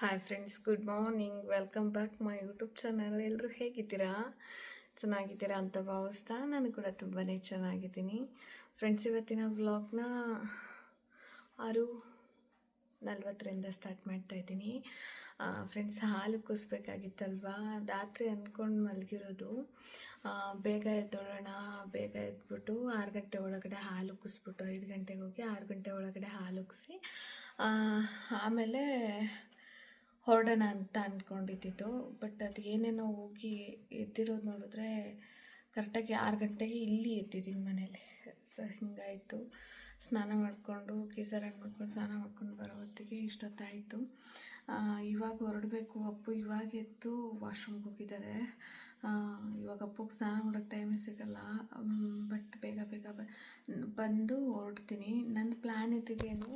Hi friends good morning welcome back my YouTube channel ಎಲ್ಲರೂ ಹೇಗಿದ್ದೀರಾ? ಚೆನ್ನಾಗಿದ್ದೀರಾ ಅಂತ ಭಾವಿಸ್ತಾ ನಾನು ಕೂಡ ತುಂಬಾ ಚೆನ್ನಾಗಿದ್ದೀನಿ. ಫ್ರೆಂಡ್ಸ್ ಇವತ್ತಿನ ವ್ಲಾಗ್ನ ಆರು ನಲ್ವತ್ತರಿಂದ ಸ್ಟಾರ್ಟ್ ಮಾಡ್ತಾ ಇದ್ದೀನಿ. ಫ್ರೆಂಡ್ಸ್ ಹಾಲು ಕುಸ್ಬೇಕಾಗಿತ್ತಲ್ವಾ? ರಾತ್ರಿ ಅಂದ್ಕೊಂಡು ಮಲಗಿರೋದು. ಬೇಗ ಎದ್ದೋಡೋಣ ಬೇಗ ಎದ್ಬಿಟ್ಟು ಆರು ಗಂಟೆ ಒಳಗಡೆ ಹಾಲು ಕುಸ್ಬಿಟ್ಟು ಐದು ಗಂಟೆಗೆ ಹೋಗಿ ಆರು ಗಂಟೆ ಒಳಗಡೆ ಹಾಲು ಕುಸಿ ಆಮೇಲೆ ಹೊರಡೋಣ ಅಂತ ಅಂದ್ಕೊಂಡಿದ್ದಿದ್ದು ಬಟ್ ಅದು ಏನೇನೋ ಹೋಗಿ ಎದ್ದಿರೋದು ನೋಡಿದ್ರೆ ಕರೆಕ್ಟಾಗಿ ಆರು ಗಂಟೆಗೆ ಇಲ್ಲಿ ಎದ್ದಿದ್ದೀನಿ ಮನೇಲಿ. ಸೊ ಹಿಂಗಾಯಿತು. ಸ್ನಾನ ಮಾಡಿಕೊಂಡು ಕೀಸರಾಗಿ ಮಾಡ್ಕೊಂಡು, ಸ್ನಾನ ಮಾಡ್ಕೊಂಡು ಬರೋ ಹೊತ್ತಿಗೆ ಇಷ್ಟೊತ್ತಾಯಿತು. ಇವಾಗ ಹೊರಡಬೇಕು. ಅಪ್ಪು ಇವಾಗ ಎದ್ದು ವಾಶ್ರೂಮ್ಗೆ ಹೋಗಿದ್ದಾರೆ. ಇವಾಗ ಅಪ್ಪಗೆ ಸ್ನಾನ ಮಾಡೋಕ್ಕೆ ಟೈಮೇ ಸಿಗಲ್ಲ. ಬಟ್ ಬೇಗ ಬೇಗ ಬಂದು ಹೊರಡ್ತೀನಿ. ನನ್ನ ಪ್ಲ್ಯಾನ್ ಇದ್ದಿದ್ದೇನು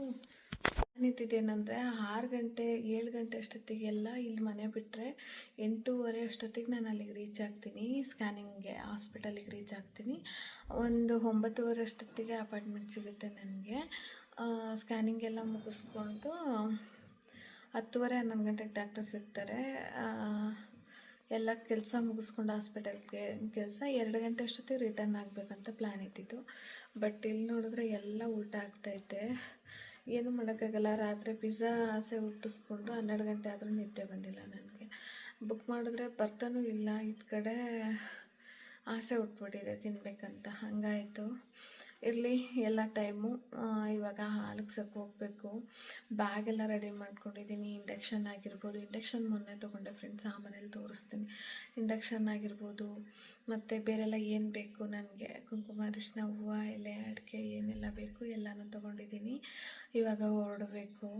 ಪ್ಲ್ಯಾನ್ ಇದ್ದಿದ್ದೇನೆಂದರೆ ಆರು ಗಂಟೆ, ಏಳು ಗಂಟೆ ಅಷ್ಟೊತ್ತಿಗೆಲ್ಲ ಇಲ್ಲಿ ಮನೆ ಬಿಟ್ಟರೆ ಎಂಟೂವರೆ ಅಷ್ಟೊತ್ತಿಗೆ ನಾನು ಅಲ್ಲಿಗೆ ರೀಚ್ ಆಗ್ತೀನಿ ಸ್ಕ್ಯಾನಿಂಗ್ಗೆ ಹಾಸ್ಪಿಟಲಿಗೆ ರೀಚ್ ಆಗ್ತೀನಿ. ಒಂದು ಒಂಬತ್ತುವರೆ ಅಷ್ಟೊತ್ತಿಗೆ ಅಪಾಯಿಂಟ್ಮೆಂಟ್ ಸಿಗುತ್ತೆ ನನಗೆ. ಸ್ಕ್ಯಾನಿಂಗ್ ಎಲ್ಲ ಮುಗಿಸ್ಕೊಂಡು ಹತ್ತುವರೆ, ಹನ್ನೊಂದು ಗಂಟೆಗೆ ಡಾಕ್ಟರ್ ಸಿಗ್ತಾರೆ. ಎಲ್ಲ ಕೆಲಸ ಮುಗಿಸ್ಕೊಂಡು ಹಾಸ್ಪಿಟಲ್ಗೆ ಕೆಲಸ ಎರಡು ಗಂಟೆ ಅಷ್ಟೊತ್ತಿಗೆ ರಿಟರ್ನ್ ಆಗಬೇಕಂತ ಪ್ಲ್ಯಾನ್ ಇತ್ತಿತ್ತು ಬಟ್ ಇಲ್ಲಿ ನೋಡಿದ್ರೆ ಎಲ್ಲ ಉಲ್ಟಾ ಆಗ್ತೈತೆ ಏನು ಮಾಡೋಕ್ಕಾಗಲ್ಲ. ರಾತ್ರಿ ಪಿಜ್ಜಾ ಆಸೆ ಹುಟ್ಟಿಸ್ಕೊಂಡು ಹನ್ನೆರಡು ಗಂಟೆ ಆದರೂ ನಿದ್ದೆ ಬಂದಿಲ್ಲ ನನಗೆ. ಬುಕ್ ಮಾಡಿದ್ರೆ ಬರ್ತಾನೂ ಇಲ್ಲ. ಇದು ಕಡೆ ಆಸೆ ಹುಟ್ಬಿಟ್ಟಿದೆ ತಿನ್ನಬೇಕಂತ ಹಂಗಾಯಿತು. ಇರಲಿ, ಎಲ್ಲ ಟೈಮು ಇವಾಗ ಹಾಲುಗ್ಸಕ್ಕೆ ಹೋಗಬೇಕು. ಬ್ಯಾಗ್ ಎಲ್ಲ ರೆಡಿ ಮಾಡ್ಕೊಂಡಿದ್ದೀನಿ ಇಂಡಕ್ಷನ್ ಆಗಿರ್ಬೋದು. ಇಂಡಕ್ಷನ್ ಮೊನ್ನೆ ತೊಗೊಂಡೆ ಫ್ರೆಂಡ್ಸ್ ಆ ಮನೇಲಿ ತೋರಿಸ್ತೀನಿ. ಇಂಡಕ್ಷನ್ ಆಗಿರ್ಬೋದು. ಮತ್ತು ಬೇರೆಲ್ಲ ಏನು ಬೇಕು ನನಗೆ? ಕುಂಕುಮ ಅರಿಶಿನ ಹೂವು, ಎಲೆ, ಅಡಿಕೆ ಏನೆಲ್ಲ ಬೇಕು ಎಲ್ಲನೂ ತೊಗೊಂಡಿದ್ದೀನಿ ಇವಾಗ ಹೊರಡಬೇಕು.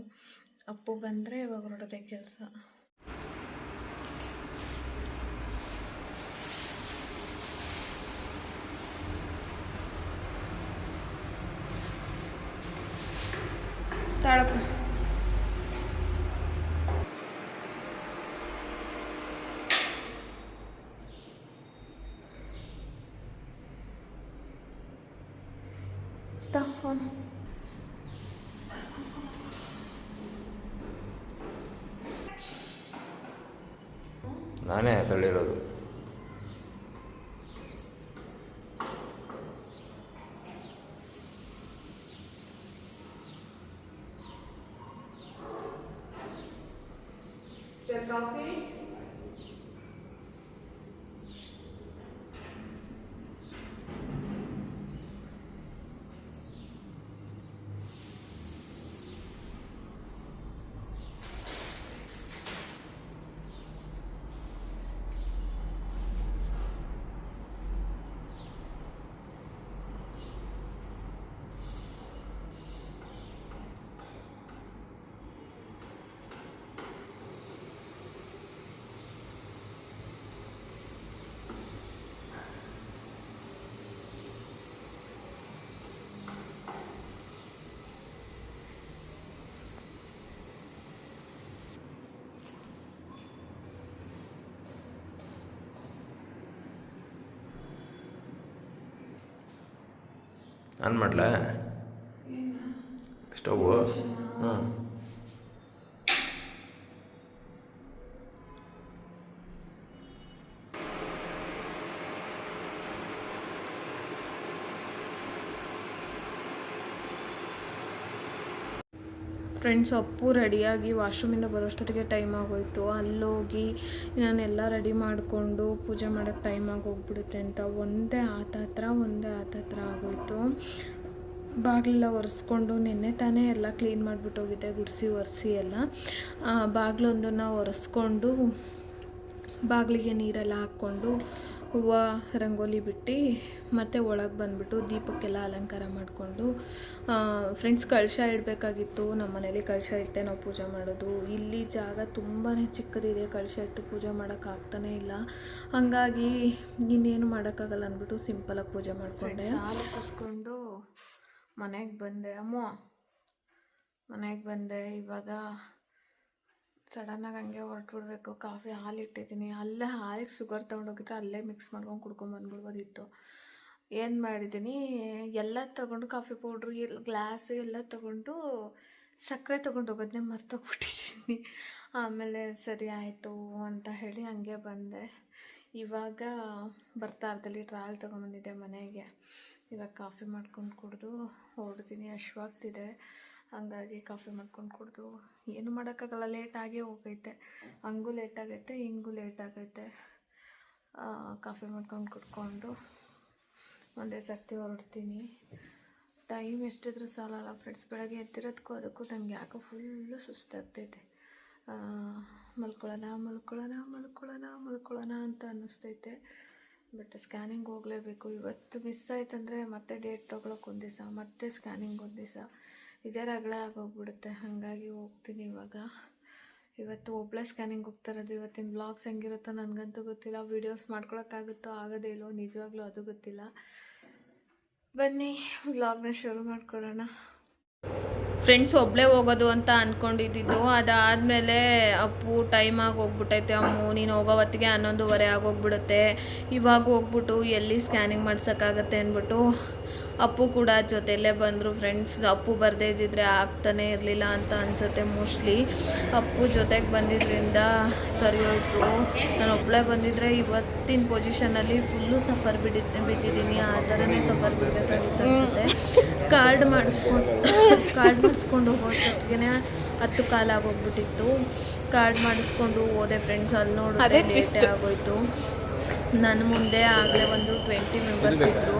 ಅಪ್ಪು ಬಂದರೆ ಇವಾಗ ಹೊರಡೋದೇ ಕೆಲಸ. ನಾನೇ ತಳ್ಳಿರೋದು. ಆನ್ ಮಾಡ್ಲಾ? ಸ್ಟೌವು? ಹಾಂ ಫ್ರೆಂಡ್ಸ್ ಅಪ್ಪು ರೆಡಿಯಾಗಿ ವಾಶ್ರೂಮಿಂದ ಬರೋಷ್ಟೊತ್ತಿಗೆ ಟೈಮ್ ಆಗೋಯ್ತು. ಅಲ್ಲೋಗಿ ನಾನೆಲ್ಲ ರೆಡಿ ಮಾಡಿಕೊಂಡು ಪೂಜೆ ಮಾಡೋಕ್ಕೆ ಟೈಮ್ ಹೋಗ್ಬಿಡುತ್ತೆ ಅಂತ ಒಂದೇ ಆತ ಹತ್ರ ಒಂದೇ ಆತ ಹತ್ರ ಆಗೋಯ್ತು. ಬಾಗಿಲೆಲ್ಲ ಒರೆಸ್ಕೊಂಡು ನಿನ್ನೆ ತಾನೇ ಎಲ್ಲ ಕ್ಲೀನ್ ಮಾಡಿಬಿಟ್ಟು ಹೋಗಿದ್ದೆ, ಗುಡಿಸಿ ಒರೆಸಿ ಎಲ್ಲ. ಬಾಗಿಲೊಂದನ್ನು ಒರೆಸ್ಕೊಂಡು ಬಾಗಿಲಿಗೆ ನೀರೆಲ್ಲ ಹಾಕ್ಕೊಂಡು ಹೂವು, ರಂಗೋಲಿ ಬಿಟ್ಟು ಮತ್ತೆ ಒಳಗೆ ಬಂದುಬಿಟ್ಟು ದೀಪಕ್ಕೆಲ್ಲ ಅಲಂಕಾರ ಮಾಡಿಕೊಂಡು ಫ್ರೆಂಡ್ಸ್ ಕಳಶ ಇಡಬೇಕಾಗಿತ್ತು. ನಮ್ಮ ಮನೇಲಿ ಕಳಶ ಇಟ್ಟೆ ನಾವು ಪೂಜೆ ಮಾಡೋದು. ಇಲ್ಲಿ ಜಾಗ ತುಂಬಾ ಚಿಕ್ಕದಿದೆ. ಕಳಶ ಇಟ್ಟು ಪೂಜೆ ಮಾಡೋಕ್ಕಾಗ್ತಾನೇ ಇಲ್ಲ. ಹಾಗಾಗಿ ಇನ್ನೇನು ಮಾಡೋಕ್ಕಾಗಲ್ಲ ಅಂದ್ಬಿಟ್ಟು ಸಿಂಪಲಾಗಿ ಪೂಜೆ ಮಾಡಿಕೊಂಡೆ. ಹಾಲು ಮನೆಗೆ ಬಂದೆ. ಅಮ್ಮ, ಮನೆಗೆ ಬಂದೆ. ಇವಾಗ ಸಡನ್ನಾಗಿ ಹಂಗೆ ಹೊರಟ್ಬಿಡ್ಬೇಕು. ಕಾಫಿ ಹಾಲು ಇಟ್ಟಿದ್ದೀನಿ ಅಲ್ಲೇ ಹಾಲಿಗೆ ಶುಗರ್ ತೊಗೊಂಡೋಗಿದ್ರೆ ಅಲ್ಲೇ ಮಿಕ್ಸ್ ಮಾಡ್ಕೊಂಡು ಕುಡ್ಕೊಂಬಂದ್ಬಿಡ್ಬೋದಿತ್ತು ಏನು ಮಾಡಿದ್ದೀನಿ? ಎಲ್ಲ ತಗೊಂಡು ಕಾಫಿ ಪೌಡ್ರು ಎಲ್ಲ ಗ್ಲಾಸ್ ಎಲ್ಲ ತಗೊಂಡು ಸಕ್ಕರೆ ತೊಗೊಂಡು ಹೋಗೋದನ್ನೇ ಮರ್ತೋಗ್ಬಿಟ್ಟಿದ್ದೀನಿ. ಆಮೇಲೆ ಸರಿ ಆಯಿತು ಅಂತ ಹೇಳಿ ಹಂಗೆ ಬಂದೆ. ಇವಾಗ ಬರ್ತಾ ಅರ್ಧಲ್ಲಿ ಟ್ರಾವೆಲ್ ತೊಗೊಂಬಂದಿದ್ದೆ ಮನೆಗೆ. ಇವಾಗ ಕಾಫಿ ಮಾಡ್ಕೊಂಡು ಕುಡಿದು ಹೊರಡ್ತೀನಿ. ಹಶ್ವಾಗ್ತಿದೆ ಹಂಗಾಗಿ ಕಾಫಿ ಮಾಡ್ಕೊಂಡು ಕುಡಿದು ಏನು ಮಾಡೋಕ್ಕಾಗಲ್ಲ ಲೇಟಾಗೇ ಹೋಗೈತೆ. ಹಂಗೂ ಲೇಟ್ ಆಗೈತೆ, ಹಿಂಗೂ ಲೇಟ್ ಆಗೈತೆ. ಕಾಫಿ ಮಾಡ್ಕೊಂಡು ಕುಡ್ಕೊಂಡು ಒಂದೇ ಸರ್ತಿ ಹೊರಡ್ತೀನಿ. ಟೈಮ್ ಎಷ್ಟಿದ್ರೂ ಸಾಲಲ್ಲ ಫ್ರೆಂಡ್ಸ್ ಬೆಳಗ್ಗೆ ಎದ್ದಿರೋದಕ್ಕೂ ಅದಕ್ಕೂ ನನಗೆ ಯಾಕೋ ಫುಲ್ಲು ಸುಸ್ತಾಗ್ತೈತೆ. ಮಲ್ಕೊಳ್ಳೋಣ ಮಲ್ಕೊಳ್ಳೋಣ ಮಲ್ಕೊಳ್ಳೋಣ ಮಲ್ಕೊಳ್ಳೋಣ ಅಂತ ಅನ್ನಿಸ್ತೈತೆ. ಬಟ್ ಸ್ಕ್ಯಾನಿಂಗ್ ಹೋಗಲೇಬೇಕು. ಇವತ್ತು ಮಿಸ್ ಆಯ್ತಂದರೆ ಮತ್ತೆ ಡೇಟ್ ತೊಗೊಳಕ್ಕೆ ಒಂದು ದಿವಸ ಮತ್ತೆ ಸ್ಕ್ಯಾನಿಂಗ್ ಒಂದು ದಿವಸ ಇದೇ ರಗಳೆ ಆಗೋಗ್ಬಿಡುತ್ತೆ, ಹಾಗಾಗಿ ಹೋಗ್ತೀನಿ ಇವಾಗ. ಇವತ್ತು ಒಬ್ಬಳೆ ಸ್ಕ್ಯಾನಿಂಗ್ ಹೋಗ್ತಾ ಇರೋದು ಇವತ್ತಿನ ಬ್ಲಾಗ್ಸ್ ಹೆಂಗಿರುತ್ತೋ ನನಗಂತೂ ಗೊತ್ತಿಲ್ಲ. ವೀಡಿಯೋಸ್ ಮಾಡ್ಕೊಳೋಕ್ಕಾಗುತ್ತೋ ಆಗೋದೇ ನಿಜವಾಗ್ಲೂ ಅದು ಗೊತ್ತಿಲ್ಲ. ಬನ್ನಿ ಬ್ಲಾಗ್ನ ಶುರು ಮಾಡ್ಕೊಳ್ಳೋಣ. ಫ್ರೆಂಡ್ಸ್ ಒಬ್ಬಳೇ ಹೋಗೋದು ಅಂತ ಅಂದ್ಕೊಂಡಿದ್ದು ಅದಾದಮೇಲೆ ಅಪ್ಪು ಟೈಮ್ ಆಗಿ ಹೋಗ್ಬಿಟ್ಟೈತೆ ಅಮ್ಮು, ನೀನು ಹೋಗೋ ಹೊತ್ತಿಗೆ ಹನ್ನೊಂದುವರೆ ಆಗೋಗ್ಬಿಡುತ್ತೆ ಇವಾಗ ಹೋಗ್ಬಿಟ್ಟು ಎಲ್ಲಿ ಸ್ಕ್ಯಾನಿಂಗ್ ಮಾಡ್ಸೋಕ್ಕಾಗತ್ತೆ ಅಂದ್ಬಿಟ್ಟು ಅಪ್ಪು ಕೂಡ ಜೊತೆಯಲ್ಲೇ ಬಂದರು ಫ್ರೆಂಡ್ಸ್ ಅಪ್ಪು ಬರದೇ ಇದ್ದಿದ್ರೆ ಆಗ್ತಾನೆ ಇರಲಿಲ್ಲ ಅಂತ ಅನ್ಸುತ್ತೆ ಮೋಸ್ಟ್ಲಿ ಅಪ್ಪು ಜೊತೆಗೆ ಬಂದಿದ್ದರಿಂದ ಸರಿ ಹೋಯಿತು. ನಾನು ಒಬ್ಬಳೇ ಬಂದಿದ್ದರೆ ಇವತ್ತಿನ ಪೊಸಿಷನಲ್ಲಿ ಫುಲ್ಲು ಸಫರ್ ಬಿಡಿ, ಬಿದ್ದಿದ್ದೀನಿ. ಆ ಥರನೇ ಸಫರ್ ಬಿಡಬೇಕಾಗಿತ್ತು ಅನ್ಸುತ್ತೆ. ಕಾರ್ಡ್ ಮಾಡಿಸ್ಕೊಂಡು ಕಾರ್ಡ್ ಮಾಡಿಸ್ಕೊಂಡು ಹೋಗೋಷ್ಟೊತ್ತಿಗೆ ಹತ್ತು ಕಾಲಾಗೋಗ್ಬಿಟ್ಟಿತ್ತು ಕಾರ್ಡ್ ಮಾಡಿಸ್ಕೊಂಡು ಹೋದೆ ಫ್ರೆಂಡ್ಸ್ ಅಲ್ಲಿ ನೋಡಿದ್ರೆ ಲೇಟ್ ಆಗೋಯ್ತು. ನನ್ನ ಮುಂದೆ ಆಗಲೇ ಒಂದು ಟ್ವೆಂಟಿ ಮೆಂಬರ್ಸ್ ಇದ್ರು.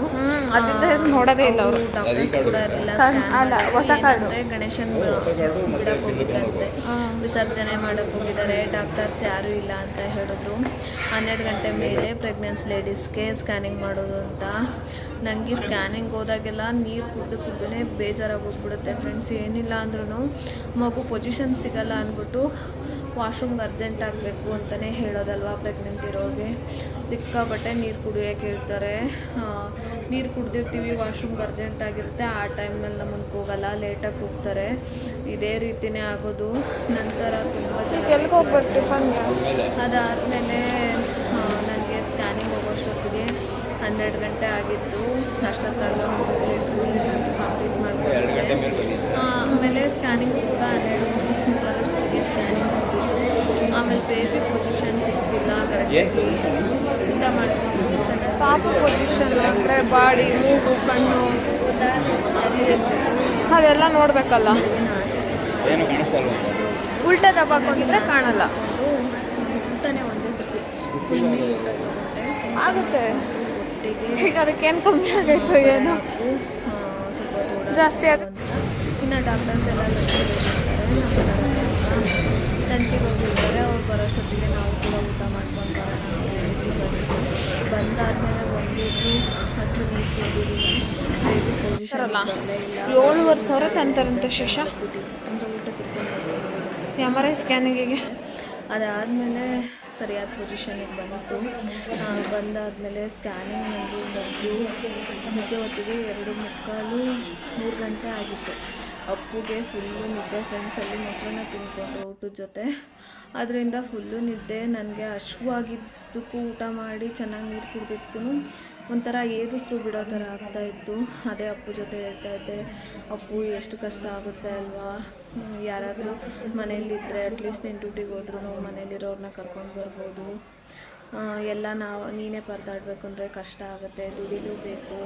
ನೋಡೋದೇ ಇಲ್ಲ ಅವರು. ಡಾಕ್ಟರ್ಸ್ ಕೂಡ ಇರಲಿಲ್ಲ ಅಲ್ಲ, ಹೊಸ ಕಾರ್ಡ್ ಗಣೇಶನ್ ಬಿಡಕ್ಕೆ ಹೋಗಿದ್ರಂತೆ. ವಿಸರ್ಜನೆ ಮಾಡಕ್ಕೆ ಹೋಗಿದ್ದಾರೆ ಡಾಕ್ಟರ್ಸ್ ಯಾರೂ ಇಲ್ಲ ಅಂತ ಹೇಳಿದ್ರು. ಹನ್ನೆರಡು ಗಂಟೆ ಮೇಲೆ ಪ್ರೆಗ್ನೆನ್ಸ್ ಲೇಡೀಸ್ಗೆ ಸ್ಕ್ಯಾನಿಂಗ್ ಮಾಡೋದು ಅಂತ. ನನಗೆ ಸ್ಕ್ಯಾನಿಂಗ್ ಹೋದಾಗೆಲ್ಲ ನೀರು ಕುದ್ದು ಕುದ್ದೇ ಬೇಜಾರಾಗಿ ಹೋಗ್ಬಿಡುತ್ತೆ ಫ್ರೆಂಡ್ಸ್. ಏನಿಲ್ಲ ಅಂದ್ರೂ ಮಗು ಪೊಸಿಷನ್ ಸಿಗಲ್ಲ ಅಂದ್ಬಿಟ್ಟು ವಾಶ್ರೂಮ್ಗೆ ಅರ್ಜೆಂಟ್ ಆಗಬೇಕು ಅಂತಲೇ ಹೇಳೋದಲ್ವಾ ಪ್ರೆಗ್ನೆಂಟ್ ಇರೋರಿಗೆ. ಸಿಕ್ಕಾಬಟ್ಟೆ ನೀರು ಕುಡಿಯೋಕೆ ಹೇಳ್ತಾರೆ. ನೀರು ಕುಡ್ದಿರ್ತೀವಿ ವಾಶ್ರೂಮ್ಗೆ ಅರ್ಜೆಂಟ್ ಆಗಿರುತ್ತೆ. ಆ ಟೈಮ್ನಲ್ಲಿ ನಮಗೆ ಹೋಗಲ್ಲ ಲೇಟಾಗಿ ಹೋಗ್ತಾರೆ ಇದೇ ರೀತಿಯೇ ಆಗೋದು. ನಂತರ ತುಂಬ ಅದಾದಮೇಲೆ ಹನ್ನೆರಡು ಗಂಟೆ ಆಗಿತ್ತು ಅಷ್ಟೊತ್ತಾಗಲೂ ಕಂಪ್ಲೀಟ್ ಮಾಡ್ಕೊಂಡು ಆಮೇಲೆ ಸ್ಕ್ಯಾನಿಂಗ್ ಕೂಡ ಹನ್ನೆರಡು ಮುಕ್ಕಾಲಷ್ಟೊತ್ತಿಗೆ ಸ್ಕ್ಯಾನಿಂಗ್ ಹೋಗಿತ್ತು ಆಮೇಲೆ ಬೇಬಿ ಪೊಸಿಷನ್ ಸಿಗ್ತಿಲ್ಲ ಕರೆಕ್ಟಾಗಿ ಊಟ ಮಾಡ್ಕೊಂಡು ಚೆನ್ನಾಗಿ ಪಾಪ ಪೊಸಿಷನ್ ಅಂದರೆ ಬಾಡಿ ಮೂಗು ಕಣ್ಣು. ಅದೆಲ್ಲ ನೋಡಬೇಕಲ್ಲ. ಉಲ್ಟಾ ದಬ್ಬಾಕೊಂಡಿದ್ರೆ ಕಾಣಲ್ಲ. ಊಟನೇ ಒಂದೇ ಸತಿ ಫುಲ್ ಮೀಲ್ ಊಟ ಆಗುತ್ತೆ. ಈಗ ಅದಕ್ಕೇನು ಕಮ್ಮಿ ಆಗೈತೋ ಏನು. ಸ್ವಲ್ಪ ಜಾಸ್ತಿ ಆಗ ಇನ್ನು ಡಾಕ್ಟರ್ಸ್ ಎಲ್ಲ ಲಂಚಿಗೆ ಹೋಗಿರ್ತಾರೆ. ಅವ್ರು ಬರೋಷ್ಟೊತ್ತಿಗೆ ನಾವು ಕೂಡ ಊಟ ಮಾಡ್ಕೊಂಡು ಬರೋಣ. ಬಂದಾದ್ಮೇಲೆ ಬಂದಿದ್ದು ನೀರು. ಬರಲೇ ಏಳುವರೆ ಸಾವಿರ ತಂತಾರಂತೆ ಶೇಷ. ಊಟ ಎಂ ಆರ್ ಐ ಸ್ಕ್ಯಾನಿಂಗಿಗೆ ಅದಾದಮೇಲೆ ಸರಿಯಾದ ಪೊಸಿಷನಿಗೆ ಬಂತು. ಬಂದಾದಮೇಲೆ ಸ್ಕ್ಯಾನಿಂಗ್ ನಂದು ಮುಗಿದು ಮುಗಿಯೋ ಹೊತ್ತಿಗೆ ಎರಡು ಮುಕ್ಕಾಲು ಮೂರು ಗಂಟೆ ಆಗಿತ್ತು. ಅಪ್ಪುಗೆ ಫುಲ್ಲು ನಿದ್ದೆ. ಫ್ರೆಂಡ್ಸಲ್ಲಿ ಮೊಸರನ್ನ ತಿನ್ಕೊಂಡು ಊಟದ ಜೊತೆ. ಅದರಿಂದ ಫುಲ್ಲು ನಿದ್ದೆ. ನನಗೆ ಹಶ್ವಾಗಿದ್ದಕ್ಕೂ ಊಟ ಮಾಡಿ ಚೆನ್ನಾಗಿ ನೀರು ಕುಡಿದಿದ್ದಕ್ಕೂ ಒಂಥರ ಏದುಸು ಬಿಡೋ ಥರ ಆಗ್ತಾಯಿತ್ತು ಅದೇ ಅಪ್ಪು ಜೊತೆ ಹೇಳ್ತಾ ಇದ್ದೆ, ಅಪ್ಪು, ಎಷ್ಟು ಕಷ್ಟ ಆಗುತ್ತೆ ಅಲ್ವಾ? ಯಾರಾದರೂ ಮನೇಲಿದ್ದರೆ ಅಟ್ಲೀಸ್ಟ್ ನೀನು ಡ್ಯೂಟಿಗೆ ಹೋದ್ರೂ ಮನೇಲಿರೋರನ್ನ ಕರ್ಕೊಂಡು ಬರ್ಬೋದು. ಎಲ್ಲ ನಾವು, ನೀನೇ ಪರದಾಡಬೇಕು ಅಂದರೆ ಕಷ್ಟ ಆಗುತ್ತೆ ದುಡಿಲೇಬೇಕು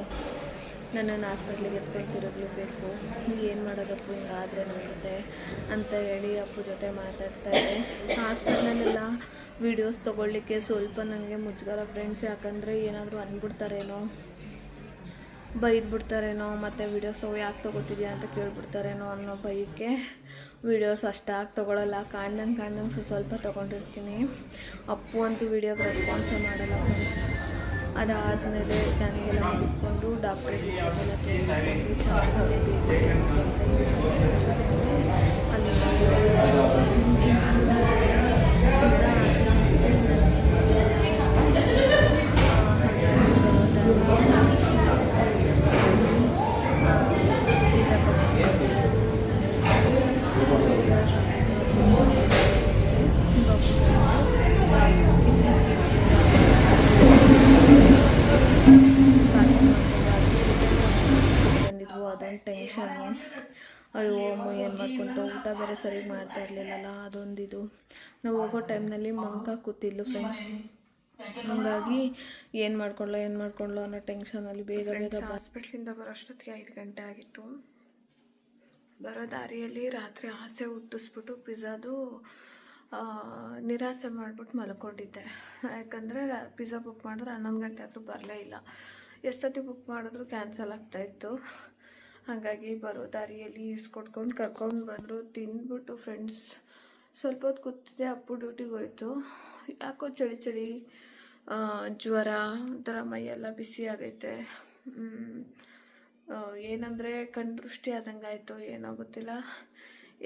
ನನ್ನನ್ನು ಹಾಸ್ಪಿಟ್ಲಿಗೆ ಎತ್ಕೊಂಡು ತಿರುಗಲೇಬೇಕು ಏನು ಮಾಡೋದಪ್ಪು ಹಿಂಗಾದರೆ ನನಗೆ ಅಂತ ಹೇಳಿ ಅಪ್ಪು ಜೊತೆ ಮಾತಾಡ್ತಾರೆ ಹಾಸ್ಪಿಟ್ಲಲ್ಲೆಲ್ಲ ವೀಡಿಯೋಸ್ ತೊಗೊಳ್ಲಿಕ್ಕೆ ಸ್ವಲ್ಪ ನನಗೆ ಮುಜುಗರ ಫ್ರೆಂಡ್ಸ್ ಯಾಕಂದರೆ ಏನಾದರೂ ಅಂದ್ಬಿಡ್ತಾರೇನೋ ಬೈದ್ಬಿಡ್ತಾರೇನೋ, ಮತ್ತು ವೀಡಿಯೋಸ್ ತಗೋ ಯಾಕೆ ತೊಗೋತಿದ್ಯಾ ಅಂತ ಕೇಳ್ಬಿಡ್ತಾರೇನೋ ಅನ್ನೋ ಭಯಕ್ಕೆ ವೀಡಿಯೋಸ್ ಅಷ್ಟಾಗಿ ತೊಗೊಳಲ್ಲ. ಕಾಣ್ದಂಗೆ ಕಾಣ್ದಂಗೆ ಸ್ವಲ್ಪ ಸ್ವಲ್ಪ ತೊಗೊಂಡಿರ್ತೀನಿ. ಅಪ್ಪು ಅಂತೂ ವೀಡಿಯೋಗೆ ರೆಸ್ಪಾನ್ಸೇ ಮಾಡಲ್ಲ ಫ್ರೆಂಡ್ಸ್ ಅದಾದಮೇಲೆ ಸ್ಕ್ಯಾನಿಂಗ್ ಎಲ್ಲ ಮುಗಿಸ್ಕೊಂಡು ಡಾಕ್ಟರ್ ಎಲ್ಲ ತೋರಿಸ್ಕೊಂಡು ಚೆನ್ನಾಗಿ ಅಲ್ಲಿ ಅಯ್ಯೋ ಅಮ್ಮ ಏನು ಮಾಡ್ಕೊಳ್ತಾ ಊಟ ಬೇರೆ ಸರಿ ಮಾಡ್ತಾ ಇರಲಿಲ್ಲಲ್ಲ ಅದೊಂದಿದು. ನಾವು ಹೋಗೋ ಟೈಮ್ನಲ್ಲಿ ಮಂಕ ಕೂತಿದ್ಲು ಫ್ರೆಂಡ್ಸ್ ಹಾಗಾಗಿ ಏನು ಮಾಡ್ಕೊಳ್ಳೋ ಏನು ಮಾಡ್ಕೊಳ್ಳೋ ಅನ್ನೋ ಟೆನ್ಷನಲ್ಲಿ ಬೇಗ ಬೇಗ ಹಾಸ್ಪಿಟ್ಲಿಂದ ಬರೋಷ್ಟೊತ್ತಿಗೆ ಐದು ಗಂಟೆ ಆಗಿತ್ತು. ಬರೋ ದಾರಿಯಲ್ಲಿ ರಾತ್ರಿ ಆಸೆ ಹುಟ್ಟಿಸ್ಬಿಟ್ಟು ಪಿಜ್ಜಾದು ನಿರಾಸೆ ಮಾಡಿಬಿಟ್ಟು ಮಲ್ಕೊಂಡಿದ್ದೆ. ಯಾಕಂದರೆ ಪಿಜ್ಜಾ ಬುಕ್ ಮಾಡಿದ್ರೆ ಹನ್ನೊಂದು ಗಂಟೆ ಆದರೂ ಬರಲೇ ಇಲ್ಲ. ಎಷ್ಟೊತ್ತಿಗೆ ಬುಕ್ ಮಾಡಿದ್ರು ಕ್ಯಾನ್ಸಲ್ ಆಗ್ತಾಯಿತ್ತು ಹಾಗಾಗಿ ಬರೋ ದಾರಿಯಲ್ಲಿ ಈಸ್ಕೊಟ್ಕೊಂಡು ಕರ್ಕೊಂಡು ಬಂದರು, ತಿಂದ್ಬಿಟ್ಟು ಫ್ರೆಂಡ್ಸ್ ಸ್ವಲ್ಪ ಹೊತ್ತು ಕೂತಿದ್ದೆ, ಅಪ್ಪು ಡ್ಯೂಟಿಗೆ ಹೋಯ್ತು. ಯಾಕೋ ಚಳಿ ಚಳಿ ಜ್ವರ, ಒಂಥರ ಮೈಯೆಲ್ಲ ಬಿಸಿ ಆಗೈತೆ. ಏನಂದರೆ ಕಣ್ದೃಷ್ಟಿ ಆದಂಗೆ ಆಯಿತು, ಏನೋ ಗೊತ್ತಿಲ್ಲ.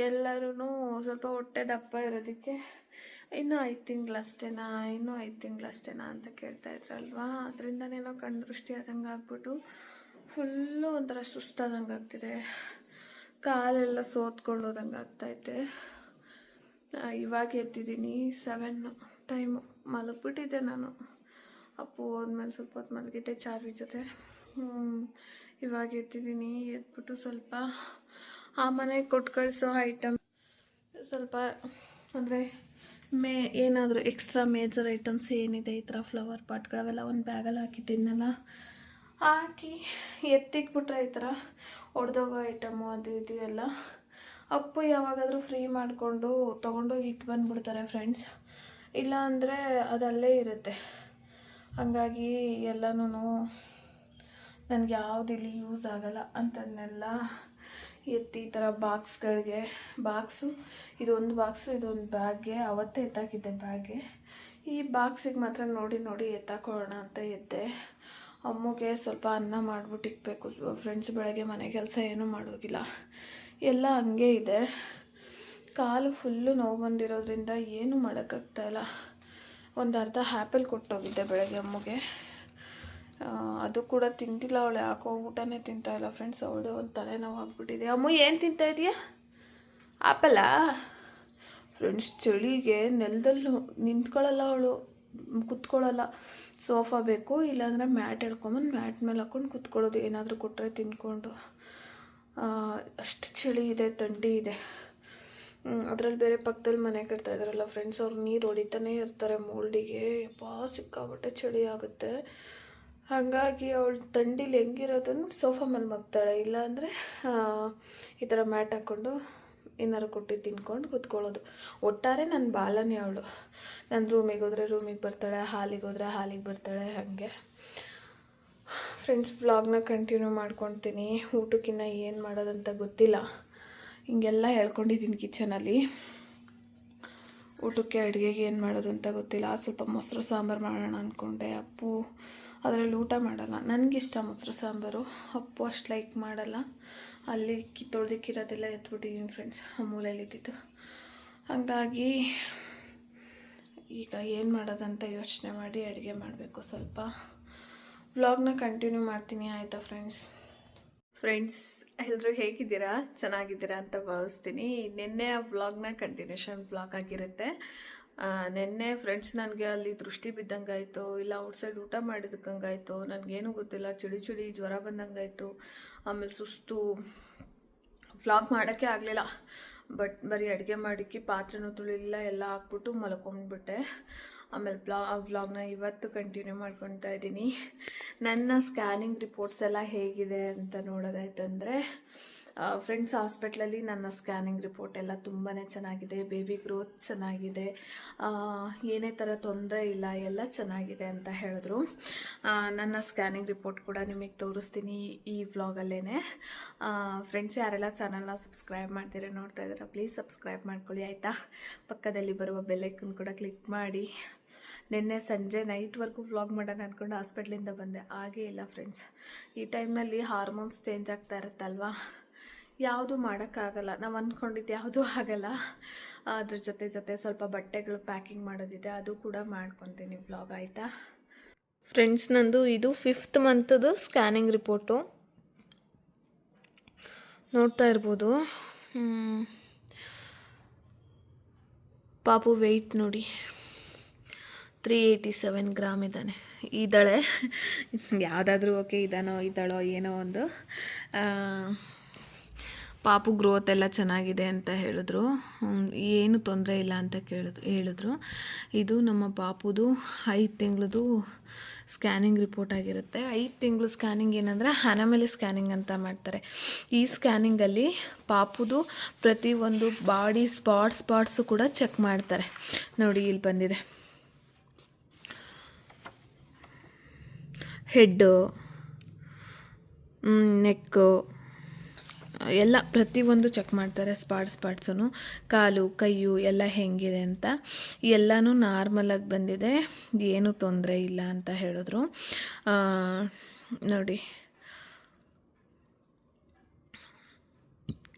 ಎಲ್ಲರೂ ಸ್ವಲ್ಪ ಹೊಟ್ಟೆ ದಪ್ಪ ಇರೋದಕ್ಕೆ, ಇನ್ನೂ ಐದು ತಿಂಗಳಷ್ಟೇನಾ ಇನ್ನೂ ಐದು ತಿಂಗಳಷ್ಟೇನಾ ಅಂತ ಕೇಳ್ತಾಯಿದ್ರಲ್ವಾ ಅದರಿಂದನೇನೋ ಕಣ್ದೃಷ್ಟಿ ಆದಂಗೆ ಆಗ್ಬಿಟ್ಟು ಫುಲ್ಲು ಒಂಥರ ಸುಸ್ತಾದಂಗೆ ಆಗ್ತಿದೆ. ಕಾಲೆಲ್ಲ ಸೋತ್ಕೊಳ್ಳೋದಂಗೆ ಆಗ್ತೈತೆ. ಇವಾಗ ಎದ್ದಿದ್ದೀನಿ ಸೆವೆನ್ ಟೈಮು ಮಲಗಿಬಿಟ್ಟಿದ್ದೆ ನಾನು. ಅಪ್ಪು ಹೋದ್ಮೇಲೆ ಸ್ವಲ್ಪ ಹೊತ್ತು ಮಲಗಿದ್ದೆ ಚಾರ್ವಿ ಜೊತೆ. ಇವಾಗ ಎದ್ದಿದ್ದೀನಿ, ಎದ್ಬಿಟ್ಟು ಸ್ವಲ್ಪ ಆ ಮನೆಗೆ ಕೊಟ್ಟು ಕಳಿಸೋ ಐಟಮ್ ಸ್ವಲ್ಪ ಅಂದರೆ ಮೇ, ಏನಾದರೂ ಎಕ್ಸ್ಟ್ರಾ ಮೇಜರ್ ಐಟಮ್ಸ್ ಏನಿದೆ ಈ ಥರ ಫ್ಲವರ್ ಪಾಟ್ಗಳವೆಲ್ಲ ಒಂದು ಬ್ಯಾಗಲ್ಲಿ ಹಾಕಿಟ್ಟಿದ್ನಲ್ಲ ಹಾಕಿ ಎತ್ತಿಕ್ಬಿಟ್ರೆ ಈ ಥರ ಒಡೆದೋಗೋ ಐಟಮು ಅದು ಇದು ಎಲ್ಲ. ಅಪ್ಪು ಯಾವಾಗಾದರೂ ಫ್ರೀ ಮಾಡಿಕೊಂಡು ತೊಗೊಂಡೋಗಿ ಇಟ್ಟು ಬಂದುಬಿಡ್ತಾರೆ ಫ್ರೆಂಡ್ಸ್. ಇಲ್ಲ ಅಂದರೆ ಅದಲ್ಲೇ ಇರುತ್ತೆ. ಹಂಗಾಗಿ ಎಲ್ಲನೂ ನನಗೆ ಯಾವುದು ಇಲ್ಲಿ ಯೂಸ್ ಆಗಲ್ಲ ಅಂತದನ್ನೆಲ್ಲ ಎತ್ತಿ ಈ ಥರ ಬಾಕ್ಸ್ಗಳಿಗೆ. ಬಾಕ್ಸು, ಇದೊಂದು ಬಾಕ್ಸು, ಇದೊಂದು ಬ್ಯಾಗ್ಗೆ. ಅವತ್ತೇ ಎತ್ತಾಕಿದ್ದೆ ಬ್ಯಾಗ್ಗೆ. ಈ ಬಾಕ್ಸಿಗೆ ಮಾತ್ರ ನೋಡಿ ನೋಡಿ ಎತ್ತಾಕೊಳ್ಳೋಣ ಅಂತ ಎದ್ದೆ. ಅಮ್ಮಗೆ ಸ್ವಲ್ಪ ಅನ್ನ ಮಾಡಿಬಿಟ್ಟು ಇಕ್ಬೇಕು. ಫ್ರೆಂಡ್ಸ್ ಬೆಳಗ್ಗೆ ಮನೆ ಕೆಲಸ ಏನೂ ಮಾಡೋಗಿಲ್ಲ ಎಲ್ಲ ಹಂಗೆ ಇದೆ. ಕಾಲು ಫುಲ್ಲು ನೋವು ಬಂದಿರೋದ್ರಿಂದ ಏನೂ ಮಾಡೋಕ್ಕಾಗ್ತಾಯಿಲ್ಲ ಒಂದು ಅರ್ಧ ಆ್ಯಪಲ್ ಕೊಟ್ಟೋಗಿದ್ದೆ ಬೆಳಗ್ಗೆ ಅಮ್ಮಗೆ. ಅದು ಕೂಡ ತಿಂತಿಲ್ಲ ಅವಳು. ಯಾಕೋ ಊಟನೇ ತಿಂತಾಯಿಲ್ಲ ಫ್ರೆಂಡ್ಸ್. ಅವಳು ಒಂದು ತಲೆನೋವು ಆಗ್ಬಿಟ್ಟಿದೆ. ಅಮ್ಮ, ಏನು ತಿಂತಾ ಇದೆಯಾ? ಆ್ಯಪಲ್ಲಾ ಫ್ರೆಂಡ್ಸ್, ಚಳಿಗೆ ನೆಲದಲ್ಲೂ ನಿಂತ್ಕೊಳ್ಳಲ್ಲ ಅವಳು. ಕುತ್ಕೊಳ್ಳಲ್ಲ. ಸೋಫಾ ಬೇಕು, ಇಲ್ಲಾಂದರೆ ಮ್ಯಾಟ್ ಹೇಳ್ಕೊಂಬಂದು ಮ್ಯಾಟ್ ಮೇಲೆ ಹಾಕ್ಕೊಂಡು ಕುತ್ಕೊಳ್ಳೋದು ಏನಾದರೂ ಕೊಟ್ಟರೆ ತಿನ್ಕೊಂಡು. ಅಷ್ಟು ಚಳಿ ಇದೆ, ಥಂಡಿ ಇದೆ. ಅದರಲ್ಲಿ ಬೇರೆ ಪಕ್ಕದಲ್ಲಿ ಮನೆ ಕಟ್ತಾ ಇದ್ದಾರಲ್ಲ ಫ್ರೆಂಡ್ಸ್ ಅವ್ರು, ನೀರು ಹೊಡಿತಾನೆ ಇರ್ತಾರೆ ಮೋಲ್ಡಿಗೆ ಬಾ ಸಿಕ್ಕಾಬಟ್ಟೆ ಚಳಿ ಆಗುತ್ತೆ. ಹಾಗಾಗಿ ಅವಳು ಥಂಡಿಲಿ ಹೆಂಗಿರೋದನ್ನು ಸೋಫಾ ಮೇಲೆ ಮಗ್ತಾಳೆ. ಇಲ್ಲಾಂದರೆ ಈ ಥರ ಮ್ಯಾಟ್ ಹಾಕ್ಕೊಂಡು ಏನಾರು ಕೊಟ್ಟು ತಿನ್ಕೊಂಡು ಕುತ್ಕೊಳ್ಳೋದು. ಒಟ್ಟಾರೆ ನನ್ನ ಬಾಲನೇ ಅವಳು. ನಾನು ರೂಮಿಗೆ ಹೋದರೆ ರೂಮಿಗೆ ಬರ್ತಾಳೆ ಹಾಲಿಗೆ ಹೋದರೆ ಹಾಲಿಗೆ ಬರ್ತಾಳೆ, ಹಾಗೆ. ಫ್ರೆಂಡ್ಸ್ ವ್ಲಾಗ್ನ ಕಂಟಿನ್ಯೂ ಮಾಡ್ಕೊತೀನಿ. ಊಟಕ್ಕಿನ್ನ ಏನು ಮಾಡೋದಂತ ಗೊತ್ತಿಲ್ಲ. ಹಿಂಗೆಲ್ಲ ಹೇಳ್ಕೊಂಡಿದ್ದೀನಿ ಕಿಚನಲ್ಲಿ ಊಟಕ್ಕೆ ಅಡುಗೆಗೆ ಏನು ಮಾಡೋದು ಅಂತ ಗೊತ್ತಿಲ್ಲ. ಸ್ವಲ್ಪ ಮೊಸರು ಸಾಂಬಾರು ಮಾಡೋಣ ಅಂದ್ಕೊಂಡೆ ಅಪ್ಪು. ಅದರಲ್ಲಿ ಊಟ ಮಾಡಲ್ಲ. ನನಗಿಷ್ಟ ಮೊಸರು ಸಾಂಬಾರು. ಅಪ್ಪು ಅಷ್ಟು ಲೈಕ್ ಮಾಡಲ್ಲ. ಅಲ್ಲಿ ಕಿ ಎತ್ಬಿಟ್ಟಿದ್ದೀನಿ ಫ್ರೆಂಡ್ಸ್ ಆ ಮೂಲೆಯಲ್ಲಿ ಇದ್ದಿದ್ದು. ಹಾಗಾಗಿ ಈಗ ಏನು ಮಾಡೋದಂತ ಯೋಚನೆ ಮಾಡಿ ಅಡುಗೆ ಮಾಡಬೇಕು ಸ್ವಲ್ಪ. ವ್ಲಾಗ್ನ ಕಂಟಿನ್ಯೂ ಮಾಡ್ತೀನಿ, ಆಯಿತಾ ಫ್ರೆಂಡ್ಸ್ ಫ್ರೆಂಡ್ಸ್ ಎಲ್ಲರೂ ಹೇಗಿದ್ದೀರಾ? ಚೆನ್ನಾಗಿದ್ದೀರಾ ಅಂತ ಭಾವಿಸ್ತೀನಿ. ನಿನ್ನೆ ಆ ವ್ಲಾಗ್ನ ಕಂಟಿನ್ಯೂಷನ್ ವ್ಲಾಗ್ ಆಗಿರುತ್ತೆ. ನಿನ್ನೆ ಫ್ರೆಂಡ್ಸ್ ನನಗೆ ಅಲ್ಲಿ ದೃಷ್ಟಿ ಬಿದ್ದಂಗಾಯಿತು, ಇಲ್ಲ ಔಟ್ಸೈಡ್ ಊಟ ಮಾಡಿದಕ್ಕಂಗಾಯಿತು ನನಗೇನು ಗೊತ್ತಿಲ್ಲ ಚಳಿ ಚಿಡಿ ಜ್ವರ ಬಂದಂಗಾಯಿತು, ಆಮೇಲೆ ಸುಸ್ತು ವ್ಲಾಗ್ ಮಾಡೋಕ್ಕೆ ಆಗಲಿಲ್ಲ ಬಟ್ ಬರೀ ಅಡುಗೆ ಮಾಡಿಕ್ಕಿ ಪಾತ್ರೆನೂ ತುಳಿಲಿಲ್ಲ, ಎಲ್ಲ ಹಾಕ್ಬಿಟ್ಟು ಮಲ್ಕೊಂಡ್ಬಿಟ್ಟೆ ಆಮೇಲೆ ಬ್ಲಾ ವ್ಲಾಗ್ನ ಇವತ್ತು ಕಂಟಿನ್ಯೂ ಮಾಡ್ಕೊತಾ ಇದ್ದೀನಿ. ನನ್ನ ಸ್ಕ್ಯಾನಿಂಗ್ ರಿಪೋರ್ಟ್ಸ್ ಎಲ್ಲ ಹೇಗಿದೆ ಅಂತ ನೋಡೋದಾಯ್ತಂದರೆ ಫ್ರೆಂಡ್ಸ್ ಹಾಸ್ಪಿಟ್ಲಲ್ಲಿ ನನ್ನ ಸ್ಕ್ಯಾನಿಂಗ್ ರಿಪೋರ್ಟ್ ಎಲ್ಲ ತುಂಬಾ ಚೆನ್ನಾಗಿದೆ. ಬೇಬಿ ಗ್ರೋತ್ ಚೆನ್ನಾಗಿದೆ. ಏನೇ ಥರ ತೊಂದರೆ ಇಲ್ಲ, ಎಲ್ಲ ಚೆನ್ನಾಗಿದೆ ಅಂತ ಹೇಳಿದ್ರು. ನನ್ನ ಸ್ಕ್ಯಾನಿಂಗ್ ರಿಪೋರ್ಟ್ ಕೂಡ ನಿಮಗೆ ತೋರಿಸ್ತೀನಿ ಈ ವ್ಲಾಗಲ್ಲೇ ಫ್ರೆಂಡ್ಸ್ ಯಾರೆಲ್ಲ ಚಾನಲ್ನ ಸಬ್ಸ್ಕ್ರೈಬ್ ಮಾಡ್ತೀರ ನೋಡ್ತಾ ಇದ್ದೀರಾ ಪ್ಲೀಸ್ ಸಬ್ಸ್ಕ್ರೈಬ್ ಮಾಡ್ಕೊಳ್ಳಿ, ಆಯಿತಾ? ಪಕ್ಕದಲ್ಲಿ ಬರುವ ಬೆಲ್ಲೈಕನ್ ಕೂಡ ಕ್ಲಿಕ್ ಮಾಡಿ. ನಿನ್ನೆ ಸಂಜೆ ನೈಟ್ವರೆಗೂ ವ್ಲಾಗ್ ಮಾಡೋಣ ಅಂದ್ಕೊಂಡು ಹಾಸ್ಪಿಟ್ಲಿಂದ ಬಂದೆ. ಹಾಗೇ ಇಲ್ಲ ಫ್ರೆಂಡ್ಸ್ ಈ ಟೈಮ್ನಲ್ಲಿ ಹಾರ್ಮೋನ್ಸ್ ಚೇಂಜ್ ಆಗ್ತಾ ಇರುತ್ತಲ್ವಾ? ಯಾವುದು ಮಾಡೋಕ್ಕಾಗಲ್ಲ. ನಾವು ಅಂದ್ಕೊಂಡಿದ್ದು ಯಾವುದೂ ಆಗಲ್ಲ. ಅದ್ರ ಜೊತೆ ಜೊತೆ ಸ್ವಲ್ಪ ಬಟ್ಟೆಗಳು ಪ್ಯಾಕಿಂಗ್ ಮಾಡೋದಿದೆ, ಅದು ಕೂಡ ಮಾಡ್ಕೊತೀನಿ ವ್ಲಾಗ್, ಆಯಿತಾ? ಫ್ರೆಂಡ್ಸ್ ನಂದು ಇದು ಫಿಫ್ತ್ ಮಂತದು ಸ್ಕ್ಯಾನಿಂಗ್ ರಿಪೋರ್ಟು ನೋಡ್ತಾ ಇರ್ಬೋದು. ಪಾಪು ವೆಯ್ಟ್ ನೋಡಿ. ತ್ರೀ ಏಯ್ಟಿ ಸೆವೆನ್ ಗ್ರಾಮ್ ಇದ್ದಾನೆ. ಇದ್ದಾಳೆ. ಯಾವುದಾದ್ರೂ ಓಕೆ ಇದ್ದಾನೋ ಇದ್ದಾಳೋ, ಏನೋ ಒಂದು ಪಾಪು ಗ್ರೋತ್ ಎಲ್ಲ ಚೆನ್ನಾಗಿದೆ ಅಂತ ಹೇಳಿದ್ರು. ಏನು ತೊಂದರೆ ಇಲ್ಲ ಅಂತ ಕೇಳಿದ್ರು ಹೇಳಿದ್ರು. ಇದು ನಮ್ಮ ಪಾಪುದು ಐದು ತಿಂಗಳದು ಸ್ಕ್ಯಾನಿಂಗ್ ರಿಪೋರ್ಟ್ ಆಗಿರುತ್ತೆ. ಐದು ತಿಂಗಳು ಸ್ಕ್ಯಾನಿಂಗ್ ಏನಂದರೆ ಹಣ ಮೇಲೆ ಸ್ಕ್ಯಾನಿಂಗ್ ಅಂತ ಮಾಡ್ತಾರೆ. ಈ ಸ್ಕ್ಯಾನಿಂಗಲ್ಲಿ ಪಾಪುದು ಪ್ರತಿಯೊಂದು ಬಾಡಿ ಸ್ಪಾಟ್ ಸ್ಪಾಟ್ಸು ಕೂಡ ಚೆಕ್ ಮಾಡ್ತಾರೆ. ನೋಡಿ, ಇಲ್ಲಿ ಬಂದಿದೆ. ಹೆಡ್ಡು ನೆಕ್ಕು ಎಲ್ಲ ಪ್ರತಿಯೊಂದು ಚೆಕ್ ಮಾಡ್ತಾರೆ ಸ್ಪಾಟ್ ಸ್ಪಾಟ್ಸೂ ಕಾಲು, ಕೈಯು ಎಲ್ಲ ಹೆಂಗಿದೆ ಅಂತ. ಎಲ್ಲನೂ ನಾರ್ಮಲಾಗಿ ಬಂದಿದೆ. ಏನೂ ತೊಂದರೆ ಇಲ್ಲ ಅಂತ ಹೇಳಿದ್ರು. ನೋಡಿ.